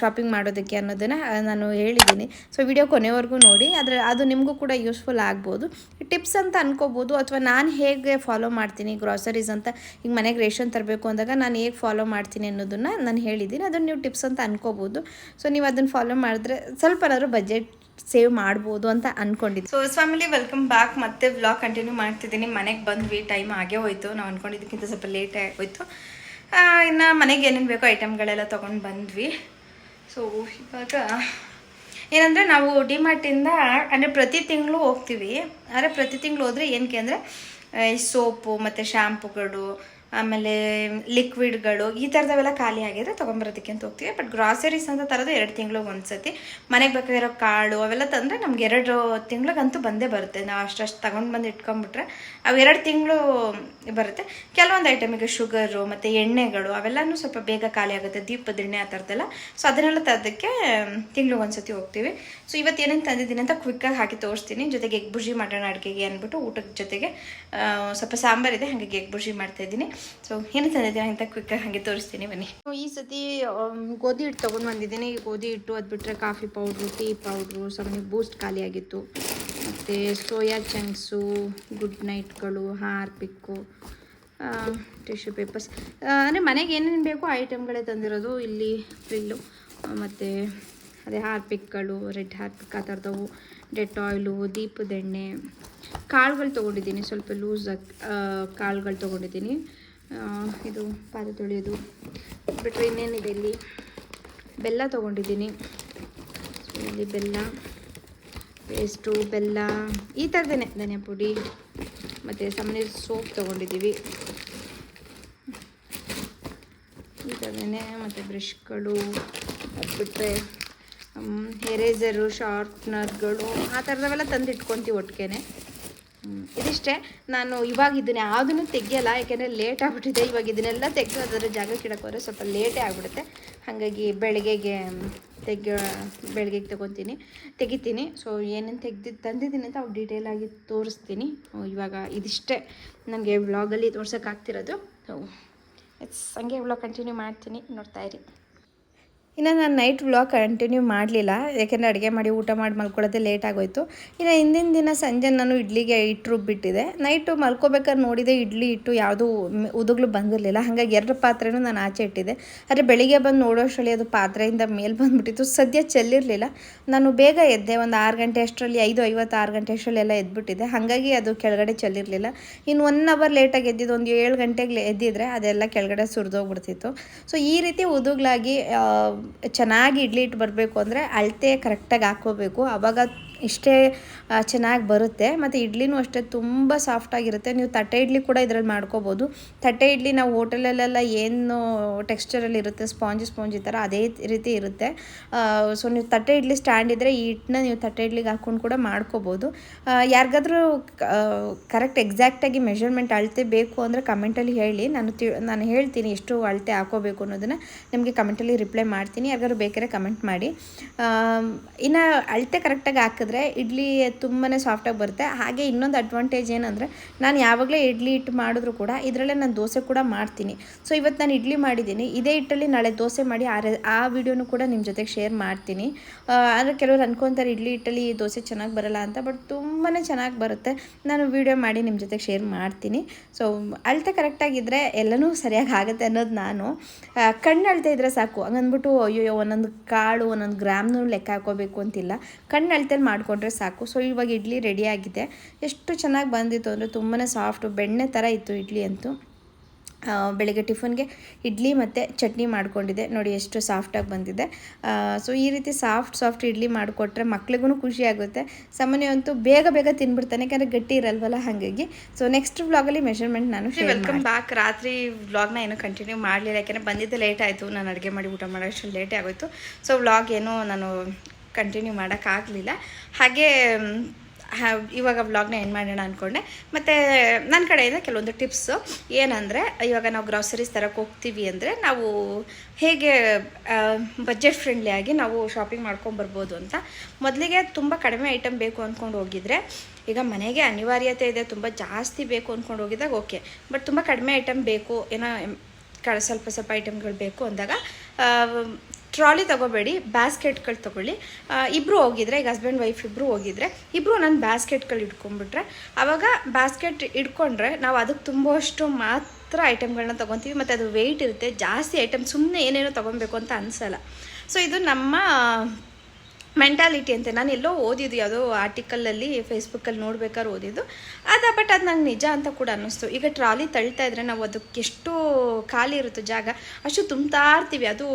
ಶಾಪಿಂಗ್ ಮಾಡೋದಕ್ಕೆ ಅನ್ನೋದನ್ನು ನಾನು ಹೇಳಿದ್ದೀನಿ. ಸೊ ವಿಡಿಯೋ ಕೊನೆವರೆಗೂ ನೋಡಿ, ಆದರೆ ಅದು ನಿಮಗೂ ಕೂಡ ಯೂಸ್ಫುಲ್ ಆಗ್ಬೋದು. ಟಿಪ್ಸ್ ಅಂತ ಅನ್ಕೋಬೋದು, ಅಥವಾ ನಾನು ಹೇಗೆ ಫಾಲೋ ಮಾಡ್ತೀನಿ ಗ್ರಾಸರೀಸ್ ಅಂತ, ಈಗ ಮನೆಗೆ ರೇಷನ್ ತರಬೇಕು ಅಂದಾಗ ನಾನು ಹೇಗೆ ಫಾಲೋ ಮಾಡ್ತೀನಿ ಅನ್ನೋದನ್ನು ನಾನು ಹೇಳಿದ್ದೀನಿ. ಅದನ್ನು ನೀವು ಟಿಪ್ಸ್ ಅಂತ ಅನ್ಕೋಬೋದು. ಸೊ ನೀವು ಅದನ್ನು ಫಾಲೋ ಮಾಡಿದ್ರೆ ಸ್ವಲ್ಪನಾದ್ರೂ ಬಜೆಟ್ ಸೇವ್ ಮಾಡ್ಬೋದು ಅಂತ ಅನ್ಕೊಂಡಿದ್ದೆ. ಸೊ ಫ್ಯಾಮಿಲಿ ವೆಲ್ಕಮ್ ಬ್ಯಾಕ್ ಮತ್ತೆ ವ್ಲಾಗ್ ಕಂಟಿನ್ಯೂ ಮಾಡ್ತಿದ್ದೀನಿ. ಮನೆಗೆ ಬಂದ್ವಿ ಟೈಮ್ ಆಗೇ ಹೋಯ್ತು. ನಾವು ಅನ್ಕೊಂಡಿದ್ದಕ್ಕಿಂತ ಸ್ವಲ್ಪ ಲೇಟ್ ಹೋಯ್ತು. ಇನ್ನು ಮನೆಗೆ ಏನೇನು ಬೇಕೋ ಐಟಮ್ಗಳೆಲ್ಲ ತೊಗೊಂಡು ಬಂದ್ವಿ. ಸೊ ಇವಾಗ ಏನಂದರೆ ನಾವು ಡಿಮಾರ್ಟಿಂದ ಅಂದರೆ ಪ್ರತಿ ತಿಂಗಳು ಹೋಗ್ತೀವಿ. ಆದರೆ ಪ್ರತಿ ತಿಂಗಳು ಹೋದರೆ ಏನಕ್ಕೆ ಅಂದರೆ ಸೋಪು, ಮತ್ತು ಶ್ಯಾಂಪುಗಳು ಆಮೇಲೆ ಲಿಕ್ವಿಡ್ಗಳು ಈ ಥರದವೆಲ್ಲ ಖಾಲಿ ಆಗಿದ್ರೆ ತೊಗೊಂಬರೋದಕ್ಕೆ ಅಂತ ಹೋಗ್ತೀವಿ. ಬಟ್ ಗ್ರಾಸರೀಸ್ ಅಂತ ತರೋದು ಎರಡು ತಿಂಗ್ಳಿಗೆ ಒಂದ್ಸತಿ. ಮನೆಗೆ ಬೇಕಾಗಿರೋ ಕಾಳು ಅವೆಲ್ಲ ತಂದರೆ ನಮ್ಗೆ ಎರಡು ತಿಂಗ್ಳಿಗಂತೂ ಬಂದೇ ಬರುತ್ತೆ. ನಾವು ಅಷ್ಟಷ್ಟು ತಗೊಂಡು ಬಂದು ಇಟ್ಕೊಂಡ್ಬಿಟ್ರೆ ಅವು ಎರಡು ತಿಂಗಳು ಬರುತ್ತೆ. ಕೆಲವೊಂದು ಐಟಮಿಗೆ ಶುಗರು ಮತ್ತು ಎಣ್ಣೆಗಳು ಅವೆಲ್ಲನೂ ಸ್ವಲ್ಪ ಬೇಗ ಖಾಲಿ ಆಗುತ್ತೆ. ದೀಪದ ಎಣ್ಣೆ ಆ ಥರದ್ದೆಲ್ಲ ಸೊ ಅದನ್ನೆಲ್ಲ ತರೋದಕ್ಕೆ ತಿಂಗ್ಳಿಗೆ ಒಂದ್ಸತಿ ಹೋಗ್ತೀವಿ. ಸೊ ಇವತ್ತು ಏನೇನು ತಂದಿದ್ದೀನಿ ಅಂತ ಕ್ವಿಕ್ಕಾಗಿ ಹಾಕಿ ತೋರಿಸ್ತೀನಿ. ಜೊತೆಗೆ ಎಗ್ ಬುಜಿ ಮಾಡೋಣ ಅಡುಗೆಗೆ ಅಂದ್ಬಿಟ್ಟು ಊಟದ ಜೊತೆಗೆ ಸ್ವಲ್ಪ ಸಾಂಬಾರಿದೆ ಹಾಗಾಗಿ ಎಗ್ ಬುಜಿ ಮಾಡ್ತಾ ಇದ್ದೀನಿ. ಸೊ ಏನು ತಂದಿದ್ದೀನಿ ಅಂತ ಕ್ವಿಕ್ಕಾಗಿ ಹಾಗೆ ತೋರಿಸ್ತೀನಿ ಬನ್ನಿ. ಈ ಸತಿ ಆಮ್, ಗೋಧಿ ಹಿಟ್ಟು ತೊಗೊಂಡು ಬಂದಿದ್ದೀನಿ. ಗೋಧಿ ಹಿಟ್ಟು ಅದು ಬಿಟ್ಟರೆ ಕಾಫಿ ಪೌಡ್ರು ಟೀ ಪೌಡ್ರು ಸಮಯ ಬೂಸ್ಟ್ ಖಾಲಿಯಾಗಿತ್ತು ಮತ್ತು ಸೋಯಾ ಚಂಕ್ಸು ಗುಡ್ ನೈಟ್ಗಳು ಹಾರ್ಪಿಕ್ಕು ಟಿಶ್ಯೂ ಪೇಪರ್ಸ್ ಅಂದರೆ ಮನೆಗೆ ಏನೇನು ಬೇಕೋ ಐಟಮ್ಗಳೇ ತಂದಿರೋದು ಇಲ್ಲಿ ಫ್ರಿಲ್ಲು ಮತ್ತು ಅದೇ ಹಾರ್ಪಿಕ್ಗಳು ರೆಡ್ ಹಾರ್ಪಿಕ್ ಆ ಥರದವು ಡೆಟಾಯ್ಲು ದೀಪದೆಣ್ಣೆ ಕಾಳುಗಳು ತೊಗೊಂಡಿದ್ದೀನಿ ಸ್ವಲ್ಪ ಲೂಸ್ ಕಾಳುಗಳು ತೊಗೊಂಡಿದ್ದೀನಿ. ಇದು ಪಾದ ತೊಳೆಯೋದು. ಬಿಟ್ಟರೆ ಇನ್ನೇನಿದೆ ಇಲ್ಲಿ? ಬೆಲ್ಲ ತೊಗೊಂಡಿದ್ದೀನಿ. ಇಲ್ಲಿ ಬೆಲ್ಲ, ಪೇಸ್ಟು, ಬೆಲ್ಲ, ಈ ಥರದೇ ಧನಿಯಾ ಪುಡಿ, ಮತ್ತು ಸಾಮಾನ್ಯ ಸೋಪ್ ತೊಗೊಂಡಿದ್ದೀವಿ. ಈ ಥರದೇ ಮತ್ತು ಬ್ರಷ್ಗಳು ಬಿಟ್ಟರೆ ಎರೇಸರು ಶಾರ್ಪ್ನರ್ಗಳು ಆ ಥರದವೆಲ್ಲ ತಂದು ಇಟ್ಕೊತೀವಿ ಒಟ್ಟಿಗೆ ಇದಿಷ್ಟೇ, ನಾನು ಇವಾಗ ಇದನ್ನ ಯಾವುದನ್ನು ತೆಗಿಯಲ್ಲ, ಯಾಕೆಂದರೆ ಲೇಟ್ ಆಗಿಬಿಟ್ಟಿದೆ. ಇವಾಗ ಇದನ್ನೆಲ್ಲ ತೆಗೆದು ಅದರ ಜಾಗಕ್ಕೆ ಹೋದರೆ ಸ್ವಲ್ಪ ಲೇಟೇ ಆಗಿಬಿಡುತ್ತೆ. ಹಾಗಾಗಿ ಬೆಳಗ್ಗೆಗೆ ತೆಗಿಯೋ, ಬೆಳಗ್ಗೆಗೆ ತಗೊತೀನಿ, ತೆಗಿತೀನಿ. ಸೊ ಏನೇನು ತೆಗ್ದು, ತಂದಿದ್ದೀನಿ ಅಂತ ಅವ್ರು ಡೀಟೇಲಾಗಿ ತೋರಿಸ್ತೀನಿ. ಇವಾಗ ಇದಿಷ್ಟೇ ನನಗೆ ವ್ಲಾಗಲ್ಲಿ ತೋರ್ಸೋಕ್ಕಾಗ್ತಿರೋದು. ಸೊ ಹಂಗೆ ವ್ಲಾಗ್ ಕಂಟಿನ್ಯೂ ಮಾಡ್ತೀನಿ. ನೋಡ್ತಾಯಿರಿ ಇನ್ನು ನಾನು ನೈಟ್ ವ್ಲಾಗ್ ಕಂಟಿನ್ಯೂ ಮಾಡಲಿಲ್ಲ, ಯಾಕೆಂದರೆ ಅಡುಗೆ ಮಾಡಿ ಊಟ ಮಾಡಿ ಮಲ್ಕೊಳ್ಳೋದೇ ಲೇಟ್ ಆಗೋಯ್ತು. ಇನ್ನು ಹಿಂದಿನ ದಿನ ಸಂಜೆ ನಾನು ಇಡ್ಲಿಗೆ ಹಿಟ್ಟು ರುಬ್ಬಿಟ್ಟಿದೆ. ನೈಟು ಮಲ್ಕೋಬೇಕಾದ್ರೆ ನೋಡಿದೆ ಇಡ್ಲಿ ಹಿಟ್ಟು ಯಾವುದೂ ಉದುಗ್ಲು ಬಂದಿರಲಿಲ್ಲ. ಹಾಗಾಗಿ ಎರಡು ಪಾತ್ರೆನೂ ನಾನು ಆಚೆ ಇಟ್ಟಿದ್ದೆ. ಆದರೆ ಬೆಳಿಗ್ಗೆ ಬಂದು ನೋಡೋಷ್ಟರಲ್ಲಿ ಅದು ಪಾತ್ರೆಯಿಂದ ಮೇಲೆ ಬಂದುಬಿಟ್ಟಿತ್ತು. ಸದ್ಯ ಚೆಲ್ಲಿರಲಿಲ್ಲ. ನಾನು ಬೇಗ ಎದ್ದೆ, ಒಂದು ಆರು ಗಂಟೆ ಅಷ್ಟರಲ್ಲಿ, ಐದು ಐವತ್ತು ಆರು ಗಂಟೆ ಅಷ್ಟರಲ್ಲಿ ಎಲ್ಲ ಎದ್ಬಿಟ್ಟಿದೆ ಹಾಗಾಗಿ ಅದು ಕೆಳಗಡೆ ಚೆಲ್ಲಿರಲಿಲ್ಲ. ಇನ್ನು ಒನ್ ಅವರ್ ಲೇಟಾಗಿ ಎದ್ದಿದ್ದು, ಒಂದು ಏಳು ಗಂಟೆಗೆ ಎದ್ದಿದ್ರೆ ಅದೆಲ್ಲ ಕೆಳಗಡೆ ಸುರಿದೋಗ್ಬಿಡ್ತಿತ್ತು. ಸೊ ಈ ರೀತಿ ಉದುಗ್ಲಾಗಿ ಚೆನ್ನಾಗಿ ಇಡ್ಲಿ ಇಟ್ಟು ಬರಬೇಕು ಅಂದರೆ ಅಳತೆ ಕರೆಕ್ಟಾಗಿ ಹಾಕ್ಕೋಬೇಕು. ಆವಾಗ ಇಷ್ಟೇ ಚೆನ್ನಾಗಿ ಬರುತ್ತೆ. ಮತ್ತು ಇಡ್ಲಿನೂ ಅಷ್ಟೇ ತುಂಬ ಸಾಫ್ಟಾಗಿರುತ್ತೆ ನೀವು ತಟ್ಟೆ ಇಡ್ಲಿ ಕೂಡ ಇದರಲ್ಲಿ ಮಾಡ್ಕೋಬೋದು. ತಟ್ಟೆ ಇಡ್ಲಿ ನಾವು ಹೋಟೆಲಲ್ಲೆಲ್ಲ ಏನು ಟೆಕ್ಸ್ಚರಲ್ಲಿ ಇರುತ್ತೆ, ಸ್ಪಾಂಜ್ ಈ ಥರ ಅದೇ ರೀತಿ ಇರುತ್ತೆ. ಸೊ ನೀವು ತಟ್ಟೆ ಇಡ್ಲಿ ಸ್ಟ್ಯಾಂಡ್ ಇದ್ದರೆ ಈ ಹಿಟ್ಟನ್ನ ನೀವು ತಟ್ಟೆ ಇಡ್ಲಿಗೆ ಹಾಕ್ಕೊಂಡು ಕೂಡ ಮಾಡ್ಕೋಬೋದು. ಯಾರಿಗಾದ್ರೂ ಕರೆಕ್ಟ್ ಎಕ್ಸಾಕ್ಟಾಗಿ ಮೆಷರ್ಮೆಂಟ್ ಅಳತೆ ಬೇಕು ಅಂದರೆ ಕಮೆಂಟಲ್ಲಿ ಹೇಳಿ. ನಾನು ತಿ, ನಾನು ಹೇಳ್ತೀನಿ ಎಷ್ಟು ಅಳತೆ ಹಾಕೋಬೇಕು ಅನ್ನೋದನ್ನು. ನಿಮಗೆ ಕಮೆಂಟಲ್ಲಿ ರಿಪ್ಲೈ ಮಾಡ್ತೀನಿ. ಯಾರಿಗಾದ್ರು ಬೇಕಾದ್ರೆ ಕಮೆಂಟ್ ಮಾಡಿ. ಇನ್ನು ಅಳತೆ ಕರೆಕ್ಟಾಗಿ ಹಾಕಿದ್ರೆ ಇಡ್ಲಿ ತುಂಬಾ ಸಾಫ್ಟಾಗಿ ಬರುತ್ತೆ. ಹಾಗೆ ಇನ್ನೊಂದು ಅಡ್ವಾಂಟೇಜ್ ಏನಂದರೆ, ನಾನು ಯಾವಾಗಲೇ ಇಡ್ಲಿ ಹಿಟ್ಟು ಮಾಡಿದ್ರು ಕೂಡ ಇದರಲ್ಲೇ ನಾನು ದೋಸೆ ಕೂಡ ಮಾಡ್ತೀನಿ. ಸೊ ಇವತ್ತು ನಾನು ಇಡ್ಲಿ ಮಾಡಿದ್ದೀನಿ. ಇದೇ ಹಿಟ್ಟಲ್ಲಿ ನಾಳೆ ದೋಸೆ ಮಾಡಿ ಆ ಆ ವಿಡಿಯೋನು ಕೂಡ ನಿಮ್ಮ ಜೊತೆಗೆ ಶೇರ್ ಮಾಡ್ತೀನಿ. ಆದರೆ ಕೆಲವರು ಅನ್ಕೊತಾರೆ ಇಡ್ಲಿ ಹಿಟ್ಟಲ್ಲಿ ದೋಸೆ ಚೆನ್ನಾಗಿ ಬರಲ್ಲ ಅಂತ ಬಟ್ ತುಂಬಾ ಚೆನ್ನಾಗಿ ಬರುತ್ತೆ. ನಾನು ವಿಡಿಯೋ ಮಾಡಿ ನಿಮ್ಮ ಜೊತೆಗೆ ಶೇರ್ ಮಾಡ್ತೀನಿ. ಸೊ ಅಳತೆ ಕರೆಕ್ಟಾಗಿದ್ದರೆ ಎಲ್ಲನೂ ಸರಿಯಾಗಿ ಆಗುತ್ತೆ ಅನ್ನೋದು ನಾನು. ಕಣ್ಣು ಅಳತೆ ಇದ್ದರೆ ಸಾಕು. ಹಂಗಂದ್ಬಿಟ್ಟು ಅಯ್ಯೋ ಒಂದೊಂದು ಕಾಳು, ಒಂದೊಂದು ಗ್ರಾಮ್ನು ಲೆಕ್ಕ ಹಾಕೋಬೇಕು ಅಂತಿಲ್ಲ. ಕಣ್ಣು ಅಳ್ತೇಲಿ ಮಾಡಿಕೊಂಡ್ರೆ ಸಾಕು. ಸೊ ಇವಾಗ ಇಡ್ಲಿ ರೆಡಿಯಾಗಿದೆ ಎಷ್ಟು ಚೆನ್ನಾಗಿ ಬಂದಿತ್ತು ಅಂದರೆ ತುಂಬಾ ಸಾಫ್ಟು ಬೆಣ್ಣೆ ಥರ ಇತ್ತು ಇಡ್ಲಿ ಅಂತೂ. ಬೆಳಗ್ಗೆ ಟಿಫನ್ಗೆ ಇಡ್ಲಿ ಮತ್ತು ಚಟ್ನಿ ಮಾಡ್ಕೊಂಡಿದ್ದೆ. ನೋಡಿ ಎಷ್ಟು ಸಾಫ್ಟಾಗಿ ಬಂದಿದೆ. ಸೊ ಈ ರೀತಿ ಸಾಫ್ಟ್ ಸಾಫ್ಟ್ ಇಡ್ಲಿ ಮಾಡಿಕೊಟ್ರೆ ಮಕ್ಳಿಗೂ ಖುಷಿ ಆಗುತ್ತೆ. ಸಾಮಾನ್ಯ ಅಂತೂ ಬೇಗ ಬೇಗ ತಿನ್ಬಿಡ್ತಾನೆ ಯಾಕಂದರೆ ಗಟ್ಟಿ ಇರಲ್ವಲ್ಲ ಹಾಗಾಗಿ. ಸೊ ನೆಕ್ಸ್ಟ್ ವ್ಲಾಗಲ್ಲಿ ಮೆಷರ್ಮೆಂಟ್ ನಾನು ವೆಲ್ಕಮ್ ಬ್ಯಾಕ್ ರಾತ್ರಿ ವ್ಲಾಗ್ನ ಏನು ಕಂಟಿನ್ಯೂ ಮಾಡಲಿಲ್ಲ ಯಾಕೆಂದರೆ ಬಂದಿದ್ದೆ ಲೇಟ್ ಆಯಿತು. ನಾನು ಅಡುಗೆ ಮಾಡಿ ಊಟ ಮಾಡೋ ಅಷ್ಟು ಲೇಟೇ ಆಗೋಯಿತು. ಸೊ ವ್ಲಾಗ್ ಏನು ನಾನು ಕಂಟಿನ್ಯೂ ಮಾಡೋಕ್ಕಾಗಲಿಲ್ಲ. ಹಾಗೆ ಇವಾಗ ವ್ಲಾಗ್ನ ಏನು ಮಾಡೋಣ ಅಂದ್ಕೊಂಡೆ ಮತ್ತು ನನ್ನ ಕಡೆಯಿಂದ ಕೆಲವೊಂದು ಟಿಪ್ಸು ಏನಂದರೆ, ಇವಾಗ ನಾವು ಗ್ರಾಸರೀಸ್ ತರಕ್ಕೆ ಹೋಗ್ತೀವಿ ಅಂದರೆ ನಾವು ಹೇಗೆ ಬಜೆಟ್ ಫ್ರೆಂಡ್ಲಿ ಆಗಿ ನಾವು ಶಾಪಿಂಗ್ ಮಾಡ್ಕೊಂಬರ್ಬೋದು ಅಂತ. ಮೊದಲಿಗೆ ತುಂಬ ಕಡಿಮೆ ಐಟಮ್ ಬೇಕು ಅಂದ್ಕೊಂಡು ಹೋಗಿದ್ರೆ, ಈಗ ಮನೆಗೆ ಅನಿವಾರ್ಯತೆ ಇದೆ, ತುಂಬ ಜಾಸ್ತಿ ಬೇಕು ಅಂದ್ಕೊಂಡು ಹೋಗಿದಾಗ ಓಕೆ ಬಟ್ ತುಂಬ ಕಡಿಮೆ ಐಟಮ್ ಬೇಕು, ಏನೋ ಕ, ಸ್ವಲ್ಪ ಸ್ವಲ್ಪ ಐಟಮ್ಗಳು ಬೇಕು ಅಂದಾಗ ಟ್ರಾಲಿ ತಗೋಬೇಡಿ, ಬ್ಯಾಸ್ಕೆಟ್ಗಳು ತಗೊಳ್ಳಿ. ಇಬ್ಬರು ಹೋಗಿದ್ರೆ, ಈಗ ಹಸ್ಬೆಂಡ್ ವೈಫ್ ಇಬ್ಬರು ಹೋಗಿದ್ರೆ ಇಬ್ಬರು ನಾನು ಬ್ಯಾಸ್ಕೆಟ್ಗಳು ಇಟ್ಕೊಂಡ್ಬಿಟ್ರೆ ಆವಾಗ ಬ್ಯಾಸ್ಕೆಟ್ ಇಟ್ಕೊಂಡ್ರೆ ನಾವು ಅದಕ್ಕೆ ತುಂಬುವಷ್ಟು ಮಾತ್ರ ಐಟಮ್ಗಳನ್ನ ತೊಗೊತೀವಿ, ಮತ್ತು ಅದು ವೆಯ್ಟ್ ಇರುತ್ತೆ. ಜಾಸ್ತಿ ಐಟಮ್ ಸುಮ್ಮನೆ ಏನೇನೋ ತೊಗೊಬೇಕು ಅಂತ ಅನಿಸಲ್ಲ. ಸೊ ಇದು ನಮ್ಮ ಮೆಂಟಾಲಿಟಿ ಅಂತೆ. ನಾನು ಎಲ್ಲೋ ಓದಿದ್ದು ಯಾವುದೋ ಆರ್ಟಿಕಲಲ್ಲಿ, ಫೇಸ್ಬುಕ್ಕಲ್ಲಿ ನೋಡ್ಬೇಕಾದ್ರೆ ಓದಿದ್ದು. ಅದು ಬಟ್ ಅದು ನಂಗೆ ನಿಜ ಅಂತ ಕೂಡ ಅನ್ನಿಸ್ತು. ಈಗ ಟ್ರಾಲಿ ತಳ್ತಾ ಇದ್ರೆ ನಾವು ಅದಕ್ಕೆ ಎಷ್ಟು ಖಾಲಿ ಇರುತ್ತೆ ಜಾಗ. ಅಷ್ಟು ತುಂಬ್ತಾ ಇರ್ತೀವಿ ಅದು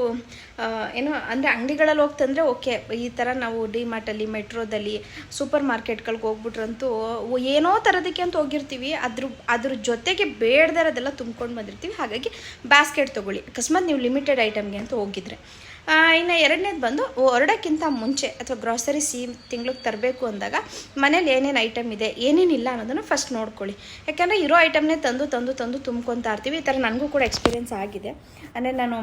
ಏನು, ಅಂದರೆ ಅಂಗಡಿಗಳಲ್ಲಿ ಹೋಗ್ತಂದ್ರೆ ಓಕೆ. ಈ ಥರ ನಾವು ಡಿ ಮಾರ್ಟಲ್ಲಿ ಮೆಟ್ರೋದಲ್ಲಿ, ಸೂಪರ್ ಮಾರ್ಕೆಟ್ಗಳಿಗೆ ಹೋಗ್ಬಿಟ್ರಂತೂ ಏನೋ ಥರದಕ್ಕೆ ಅಂತ ಹೋಗಿರ್ತೀವಿ. ಅದ್ರ ಅದ್ರ ಜೊತೆಗೆ ಬೇಡದೇ ಇರೋದೆಲ್ಲ ತುಂಬ್ಕೊಂಡು ಬಂದಿರ್ತೀವಿ. ಹಾಗಾಗಿ ಬ್ಯಾಸ್ಕೆಟ್ ತೊಗೊಳ್ಳಿ. ಅಕಸ್ಮಾತ್ ನೀವು ಲಿಮಿಟೆಡ್ ಐಟಮ್ಗೆ ಅಂತ ಹೋಗಿದ್ರೆ. ಇನ್ನು ಎರಡನೇದು ಬಂದು ಹೊರಡೋಕ್ಕಿಂತ ಮುಂಚೆ ಅಥವಾ ಗ್ರಾಸರೀಸ್ ಈ ತಿಂಗ್ಳಿಗೆ ತರಬೇಕು ಅಂದಾಗ ಮನೇಲಿ ಏನೇನು ಐಟಮ್ ಇದೆ, ಏನೇನಿಲ್ಲ ಅನ್ನೋದನ್ನು ಫಸ್ಟ್ ನೋಡ್ಕೊಳ್ಳಿ. ಯಾಕೆಂದರೆ ಇರೋ ಐಟಮ್ನೇ ತಂದು ತಂದು ತಂದು ತುಂಬ್ಕೊತಾ ಇರ್ತೀವಿ. ಈ ಥರ ನನಗೂ ಕೂಡ ಎಕ್ಸ್ಪೀರಿಯೆನ್ಸ್ ಆಗಿದೆ. ಅಂದರೆ ನಾನು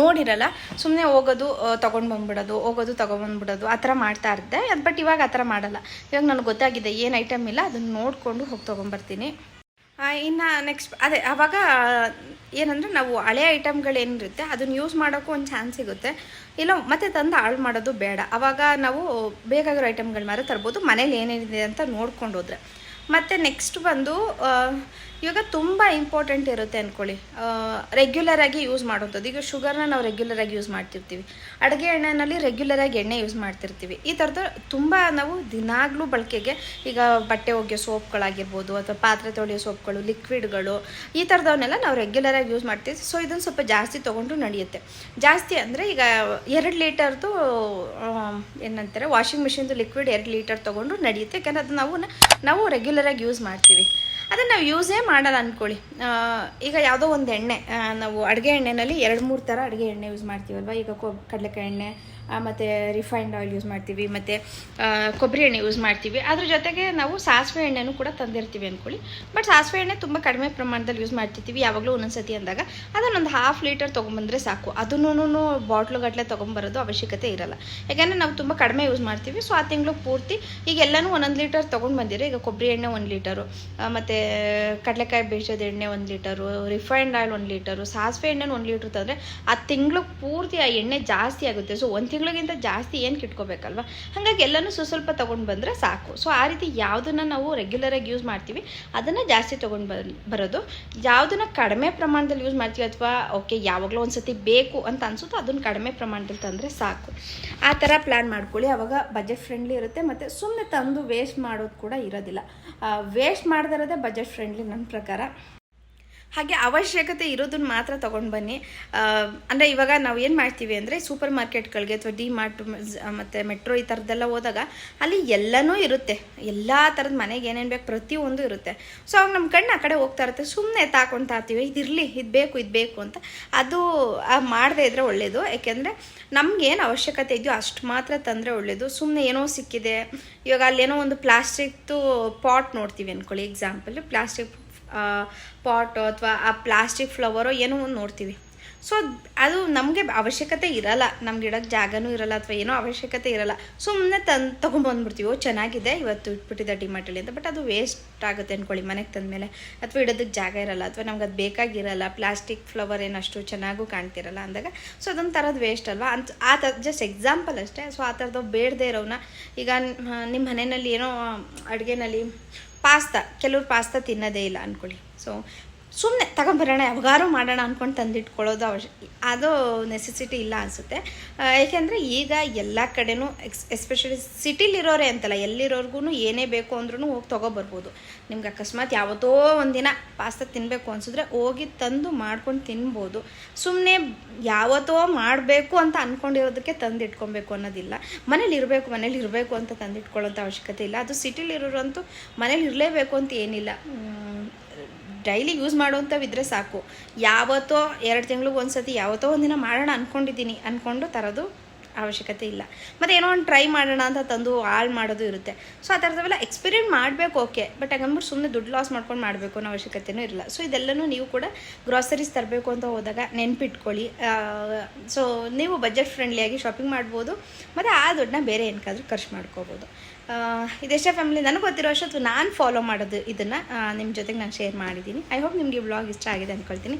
ನೋಡಿರಲ್ಲ ಸುಮ್ಮನೆ ಹೋಗೋದು ತೊಗೊಂಡು ಬಂದ್ಬಿಡೋದು, ಹೋಗೋದು ತೊಗೊಂಬಂದ್ಬಿಡೋದು ಆ ಥರ ಮಾಡ್ತಾ ಇದ್ದೆ. ಬಟ್ ಇವಾಗ ಆ ಥರ ಮಾಡಲ್ಲ. ಇವಾಗ ನನಗೆ ಗೊತ್ತಾಗಿದೆ ಏನು ಐಟಮ್ ಇಲ್ಲ ಅದನ್ನು ನೋಡಿಕೊಂಡು ಹೋಗಿ ತೊಗೊಂಬರ್ತೀನಿ. ಇನ್ನು ನೆಕ್ಸ್ಟ್ ಅದೇ ಆವಾಗ ಏನಂದರೆ ನಾವು ಹಳೆ ಐಟಮ್ಗಳೇನಿರುತ್ತೆ ಅದನ್ನು ಯೂಸ್ ಮಾಡೋಕ್ಕೂ ಒಂದು ಚಾನ್ಸ್ ಸಿಗುತ್ತೆ. ಇಲ್ಲ, ಮತ್ತೆ ತಂದು ಹಾಳು ಮಾಡೋದು ಬೇಡ. ಆವಾಗ ನಾವು ಬೇಕಾಗಿರೋ ಐಟಮ್ಗಳು ಮಾತ್ರ ತರ್ಬೋದು. ಮನೇಲಿ ಏನೇನಿದೆ ಅಂತ ನೋಡ್ಕೊಂಡು ಹೋದ್ರೆ. ಮತ್ತು ನೆಕ್ಸ್ಟ್ ಬಂದು ಇವಾಗ ತುಂಬ ಇಂಪಾರ್ಟೆಂಟ್ ಇರುತ್ತೆ ಅಂದ್ಕೊಳ್ಳಿ ರೆಗ್ಯುಲರಾಗಿ ಯೂಸ್ ಮಾಡೋಂಥದ್ದು. ಈಗ ಶುಗರ್ನ ನಾವು ರೆಗ್ಯುಲರಾಗಿ ಯೂಸ್ ಮಾಡ್ತಿರ್ತೀವಿ. ಅಡುಗೆ ಎಣ್ಣೆನಲ್ಲಿ ರೆಗ್ಯುಲರಾಗಿ ಎಣ್ಣೆ ಯೂಸ್ ಮಾಡ್ತಿರ್ತೀವಿ. ಈ ಥರದ್ದು ತುಂಬ ನಾವು ದಿನಾಗಲೂ ಬಳಕೆಗೆ ಈಗ ಬಟ್ಟೆ ಒಗೆಯೋ ಸೋಪ್ಗಳಾಗಿರ್ಬೋದು ಅಥವಾ ಪಾತ್ರೆ ತೊಳೆಯೋ ಸೋಪ್ಗಳು ಲಿಕ್ವಿಡ್ಗಳು ಈ ಥರದವನ್ನೆಲ್ಲ ನಾವು ರೆಗ್ಯುಲರಾಗಿ ಯೂಸ್ ಮಾಡ್ತೀವಿ ಸೊ ಇದನ್ನು ಸ್ವಲ್ಪ ಜಾಸ್ತಿ ತೊಗೊಂಡು ನಡೆಯುತ್ತೆ. ಜಾಸ್ತಿ ಅಂದರೆ ಈಗ ಎರಡು ಲೀಟರ್ದು ಏನಂತಾರೆ ವಾಷಿಂಗ್ ಮಿಷಿನ್ದು ಲಿಕ್ವಿಡ್ ಎರಡು ಲೀಟರ್ ತೊಗೊಂಡು ನಡೆಯುತ್ತೆ. ಯಾಕಂದರೆ ಅದು ನಾವು ನಾವು ರೆಗ್ಯುಲರಾಗಿ ಯೂಸ್ ಮಾಡ್ತೀವಿ. ಅದನ್ನು ನಾವು ಯೂಸೇ ಮಾಡಲ್ಲ ಅಂದ್ಕೊಳ್ಳಿ ಈಗ ಯಾವುದೋ ಒಂದು ಎಣ್ಣೆ ನಾವು ಅಡುಗೆ ಎಣ್ಣೆನಲ್ಲಿ ಎರಡು ಮೂರು ಥರ ಅಡುಗೆ ಎಣ್ಣೆ ಯೂಸ್ ಮಾಡ್ತೀವಲ್ವ? ಈಗ ಕೊ, ಕಡಲೆಕಾಯಿ ಎಣ್ಣೆ ಮತ್ತು ರಿಫೈನ್ಡ್ ಆಯಿಲ್ ಯೂಸ್ ಮಾಡ್ತೀವಿ, ಮತ್ತು ಕೊಬ್ಬರಿ ಎಣ್ಣೆ ಯೂಸ್ ಮಾಡ್ತೀವಿ. ಅದ್ರ ಜೊತೆಗೆ ನಾವು ಸಾಸಿವೆ ಎಣ್ಣೆನೂ ಕೂಡ ತಂದಿರ್ತೀವಿ ಅಂದ್ಕೊಳ್ಳಿ ಬಟ್ ಸಾಸಿವೆ ಎಣ್ಣೆ ತುಂಬ ಕಡಿಮೆ ಪ್ರಮಾಣದಲ್ಲಿ ಯೂಸ್ ಮಾಡ್ತಿರ್ತೀವಿ. ಯಾವಾಗಲೂ ಒಂದೊಂದು ಸತಿ ಅಂದಾಗ ಅದನ್ನೊಂದು ಹಾಫ್ ಲೀಟರ್ ತೊಗೊಂಬಂದರೆ ಸಾಕು. ಅದನ್ನೂ ಬಾಟ್ಲುಗಟ್ಟಲೆ ತೊಗೊಂಬರೋದು ಅವಶ್ಯಕತೆ ಇರಲ್ಲ. ಯಾಕೆಂದರೆ ನಾವು ತುಂಬ ಕಡಿಮೆ ಯೂಸ್ ಮಾಡ್ತೀವಿ. ಸೊ ಆ ತಿಂಗಳು ಪೂರ್ತಿ ಈಗ ಎಲ್ಲನೂ ಒಂದೊಂದು ಲೀಟರ್ ತೊಗೊಂಡು ಬಂದಿರೋ. ಈಗ ಕೊಬ್ಬರಿ ಎಣ್ಣೆ ಒಂದು ಲೀಟರು ಮತ್ತು ಕಡಲೆಕಾಯಿ ಬೀಜದ ಎಣ್ಣೆ ಒಂದು ಲೀಟರು ರಿಫೈನ್ಡ್ ಆಯಿಲ್ ಒಂದು ಲೀಟರು ಸಾಸಿವೆ ಎಣ್ಣೆ ಒಂದು ಲೀಟ್ರ್ ತಂದರೆ ಆ ತಿಂಗಳು ಪೂರ್ತಿ ಆ ಎಣ್ಣೆ ಜಾಸ್ತಿ ಆಗುತ್ತೆ. ಸೊ ಒಂದು ತಿಂಗಳಿಗಿಂತ ಜಾಸ್ತಿ ಏನು ಕಿಟ್ಕೋಬೇಕಲ್ವ? ಹಾಗಾಗಿ ಎಲ್ಲನೂ ಸ್ವಲ್ಪ ಸ್ವಲ್ಪ ತೊಗೊಂಡು ಬಂದರೆ ಸಾಕು. ಸೊ ಆ ರೀತಿ ಯಾವುದನ್ನು ನಾವು ರೆಗ್ಯುಲರಾಗಿ ಯೂಸ್ ಮಾಡ್ತೀವಿ, ಅದನ್ನು ಜಾಸ್ತಿ ತೊಗೊಂಡು ಬರ್ ಬರೋದು. ಯಾವುದನ್ನು ಕಡಿಮೆ ಪ್ರಮಾಣದಲ್ಲಿ ಯೂಸ್ ಮಾಡ್ತೀವಿ ಅಥವಾ ಓಕೆ ಯಾವಾಗಲೂ ಒಂದು ಸತಿ ಬೇಕು ಅಂತ ಅನಿಸುತ್ತೋ ಅದನ್ನು ಕಡಿಮೆ ಪ್ರಮಾಣದಲ್ಲಿ ತಂದರೆ ಸಾಕು. ಆ ಥರ ಪ್ಲ್ಯಾನ್ ಮಾಡ್ಕೊಳ್ಳಿ. ಆವಾಗ ಬಜೆಟ್ ಫ್ರೆಂಡ್ಲಿ ಇರುತ್ತೆ ಮತ್ತು ಸುಮ್ಮನೆ ತಂದು ವೇಸ್ಟ್ ಮಾಡೋದು ಕೂಡ ಇರೋದಿಲ್ಲ. ವೇಸ್ಟ್ ಮಾಡದಿರೋದೇ ಬಜೆಟ್ ಫ್ರೆಂಡ್ಲಿ ನನ್ನ ಪ್ರಕಾರ. ಹಾಗೆ ಅವಶ್ಯಕತೆ ಇರೋದನ್ನ ಮಾತ್ರ ತಗೊಂಡು ಬನ್ನಿ. ಅಂದರೆ ಇವಾಗ ನಾವು ಏನು ಮಾಡ್ತೀವಿ ಅಂದರೆ ಸೂಪರ್ ಮಾರ್ಕೆಟ್ಗಳಿಗೆ ಅಥವಾ ಡಿ ಮಾರ್ಟ್ ಮತ್ತು ಮೆಟ್ರೋ ಈ ಥರದ್ದೆಲ್ಲ ಹೋದಾಗ ಅಲ್ಲಿ ಎಲ್ಲನೂ ಇರುತ್ತೆ. ಎಲ್ಲ ಥರದ ಮನೆಗೆ ಏನೇನು ಬೇಕು ಪ್ರತಿಯೊಂದು ಇರುತ್ತೆ. ಸೊ ಅವಾಗ ನಮ್ಮ ಕಣ್ಣು ಆ ಕಡೆ ಹೋಗ್ತಾ ಇರುತ್ತೆ. ಸುಮ್ಮನೆ ತಾಕೊಳ್ತಾ ಇರ್ತೀವಿ ಇದಿರಲಿ ಇದು ಬೇಕು ಇದು ಬೇಕು ಅಂತ. ಅದು ಮಾಡದೇ ಇದ್ದರೆ ಒಳ್ಳೆಯದು ಯಾಕೆಂದರೆ ನಮಗೇನು ಅವಶ್ಯಕತೆ ಇದೆಯೋ ಅಷ್ಟು ಮಾತ್ರ ತಂದರೆ ಒಳ್ಳೆಯದು ಸುಮ್ಮನೆ ಏನೋ ಸಿಕ್ಕಿದೆ. ಇವಾಗ ಅಲ್ಲೇನೋ ಒಂದು ಪ್ಲಾಸ್ಟಿಕ್ದು ಪಾಟ್ ನೋಡ್ತೀವಿ ಅಂದ್ಕೊಳ್ಳಿ ಎಕ್ಸಾಂಪಲ್, ಪ್ಲಾಸ್ಟಿಕ್ ಪಾಟು ಅಥವಾ ಆ ಪ್ಲಾಸ್ಟಿಕ್ ಫ್ಲವರೋ ಏನೋ ಒಂದು ನೋಡ್ತೀವಿ. ಸೊ ಅದು ನಮಗೆ ಅವಶ್ಯಕತೆ ಇರಲ್ಲ. ನಮ್ಗೆ ಇಡೋಕ್ಕೆ ಜಾಗನೂ ಇರಲ್ಲ ಅಥವಾ ಏನೋ ಅವಶ್ಯಕತೆ ಇರಲ್ಲ. ಸುಮ್ಮನೆ ತಂದು ಓ, ಚೆನ್ನಾಗಿದೆ. ಇವತ್ತು ಇಟ್ಬಿಟ್ಟಿದೆ ಡಿಮಾರ್ಟಲ್ಲಿ ಅಂತ ಬಟ್ ಅದು ವೇಸ್ಟ್ ಆಗುತ್ತೆ ಅಂದ್ಕೊಳ್ಳಿ ಮನೆಗೆ ತಂದಮೇಲೆ. ಅಥವಾ ಇಡೋದಕ್ಕೆ ಜಾಗ ಇರಲ್ಲ. ಅಥವಾ ನಮ್ಗೆ ಅದು ಬೇಕಾಗಿರಲ್ಲ. ಪ್ಲಾಸ್ಟಿಕ್ ಫ್ಲವರ್ ಏನಷ್ಟು ಚೆನ್ನಾಗೂ ಕಾಣ್ತಿರಲ್ಲ ಅಂದಾಗ. ಸೊ ಅದೊಂದು ಥರದ್ದು ವೇಸ್ಟ್ ಅಲ್ವಾ? ಅಂತ ಆ ಥರ ಜಸ್ಟ್ ಎಕ್ಸಾಂಪಲ್ ಅಷ್ಟೇ. ಸೊ ಆ ಥರದ್ದು ಬೇಡದೇ ಇರೋನ ಈಗ ನಿಮ್ಮ ಮನೆಯಲ್ಲಿ ಏನೋ ಅಡುಗೆನಲ್ಲಿ ಪಾಸ್ತಾ ಕೆಲವರು ಪಾಸ್ತಾ ತಿನ್ನೋದೇ ಇಲ್ಲ ಅಂದ್ಕೊಳ್ಳಿ ಸೊ ಸುಮ್ಮನೆ ತಗೊಂಬರೋಣ ಯಾವಾಗಾರು ಮಾಡೋಣ ಅಂದ್ಕೊಂಡು ತಂದಿಟ್ಕೊಳ್ಳೋದು ಅವಶ್ಯ, ಅದು ನೆಸೆಸಿಟಿ ಇಲ್ಲ ಅನಿಸುತ್ತೆ. ಏಕೆಂದರೆ ಈಗ ಎಲ್ಲ ಕಡೆನೂ ಎಕ್ಸ್ ಎಸ್ಪೆಷಲಿ ಸಿಟಿಲಿರೋರೆ ಅಂತಲ್ಲ ಎಲ್ಲಿರೋರ್ಗು ಏನೇ ಬೇಕು ಅಂದ್ರೂ ಹೋಗಿ ತೊಗೊಬರ್ಬೋದು. ನಿಮ್ಗೆ ಅಕಸ್ಮಾತ್ ಯಾವತ್ತೋ ಒಂದಿನ ಪಾಸ್ತಾ ತಿನ್ನಬೇಕು ಅನಿಸಿದ್ರೆ ಹೋಗಿ ತಂದು ಮಾಡ್ಕೊಂಡು ತಿನ್ಬೋದು. ಸುಮ್ಮನೆ ಯಾವತ್ತೋ ಮಾಡಬೇಕು ಅಂತ ಅಂದ್ಕೊಂಡಿರೋದಕ್ಕೆ ತಂದಿಟ್ಕೊಬೇಕು ಅನ್ನೋದಿಲ್ಲ. ಮನೇಲಿ ಇರಬೇಕು ಮನೇಲಿ ಇರಬೇಕು ಅಂತ ತಂದಿಟ್ಕೊಳ್ಳೋಂಥ ಅವಶ್ಯಕತೆ ಇಲ್ಲ. ಅದು ಸಿಟಿಲಿರೋರಂತೂ ಮನೇಲಿ ಇರಲೇಬೇಕು ಅಂತ ಏನಿಲ್ಲ. ಡೈಲಿ ಯೂಸ್ ಮಾಡುವಂಥವಿದ್ರೆ ಸಾಕು. ಯಾವತ್ತೋ ಎರಡು ತಿಂಗ್ಳಿಗೆ ಒಂದು ಸತಿ ಯಾವತ್ತೋ ಒಂದಿನ ಮಾಡೋಣ ಅಂದ್ಕೊಂಡಿದ್ದೀನಿ ಅಂದ್ಕೊಂಡು ತರೋದು ಅವಶ್ಯಕತೆ ಇಲ್ಲ. ಮತ್ತು ಏನೋ ಒಂದು ಟ್ರೈ ಮಾಡೋಣ ಅಂತ ತಂದು ಹಾಳು ಮಾಡೋದು ಇರುತ್ತೆ. ಸೊ ಆ ಥರದವೆಲ್ಲ ಎಕ್ಸ್ಪೀರಿಯೆಂಟ್ ಮಾಡಬೇಕು ಓಕೆ ಬಟ್ ಹಂಗಂದ್ಬಿಟ್ಟು ಸುಮ್ಮನೆ ದುಡ್ಡು ಲಾಸ್ ಮಾಡ್ಕೊಂಡು ಮಾಡಬೇಕು ಅನ್ನೋ ಅವಶ್ಯಕತೆಯೂ ಇರಲ್ಲ ಸೊ ಇದೆಲ್ಲನೂ ನೀವು ಕೂಡ ಗ್ರಾಸರೀಸ್ ತರಬೇಕು ಅಂತ ಹೋದಾಗ ನೆನ್ಪಿಟ್ಕೊಳ್ಳಿ. ಸೊ ನೀವು ಬಜೆಟ್ ಫ್ರೆಂಡ್ಲಿಯಾಗಿ ಶಾಪಿಂಗ್ ಮಾಡ್ಬೋದು. ಮತ್ತು ಆ ದುಡ್ಡನ್ನ ಬೇರೆ ಏನಕ್ಕಾದ್ರೂ ಖರ್ಚು ಮಾಡ್ಕೋಬೋದು. ಇದೆಷ್ಟೇ ಫ್ಯಾಮಿಲಿ ನನಗೆ ಗೊತ್ತಿರೋ ಅಷ್ಟು ನಾನು ಫಾಲೋ ಮಾಡೋದು ಇದನ್ನು ನಿಮ್ಮ ಜೊತೆಗೆ ನಾನು ಶೇರ್ ಮಾಡಿದ್ದೀನಿ ಐ ಹೋಪ್ ನಿಮಗೆ ವ್ಲಾಗ್ ಇಷ್ಟ ಆಗಿದೆ ಅಂದ್ಕೊಳ್ತೀನಿ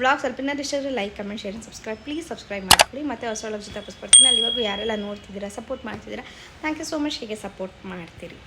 ವ್ಲಾಗ್ ಸ್ವಲ್ಪ ಇಷ್ಟ ಆದರೆ like comment share subscribe please subscribe ಮಾಡ್ಕೊಳ್ಳಿ ಮತ್ತು ಹೊಸ ಒಳಗೆ ಜೊತೆ ಬರ್ತೀನಿ ಅಲ್ಲಿವರೆಗೂ ಯಾರೆಲ್ಲ ನೋಡ್ತಿದ್ದೀರಾ ಸಪೋರ್ಟ್ ಮಾಡ್ತಿದ್ದೀರಾ ಥ್ಯಾಂಕ್ ಯು ಸೋ ಮಚ್ ಹೀಗೆ ಸಪೋರ್ಟ್ ಮಾಡ್ತೀರಿ.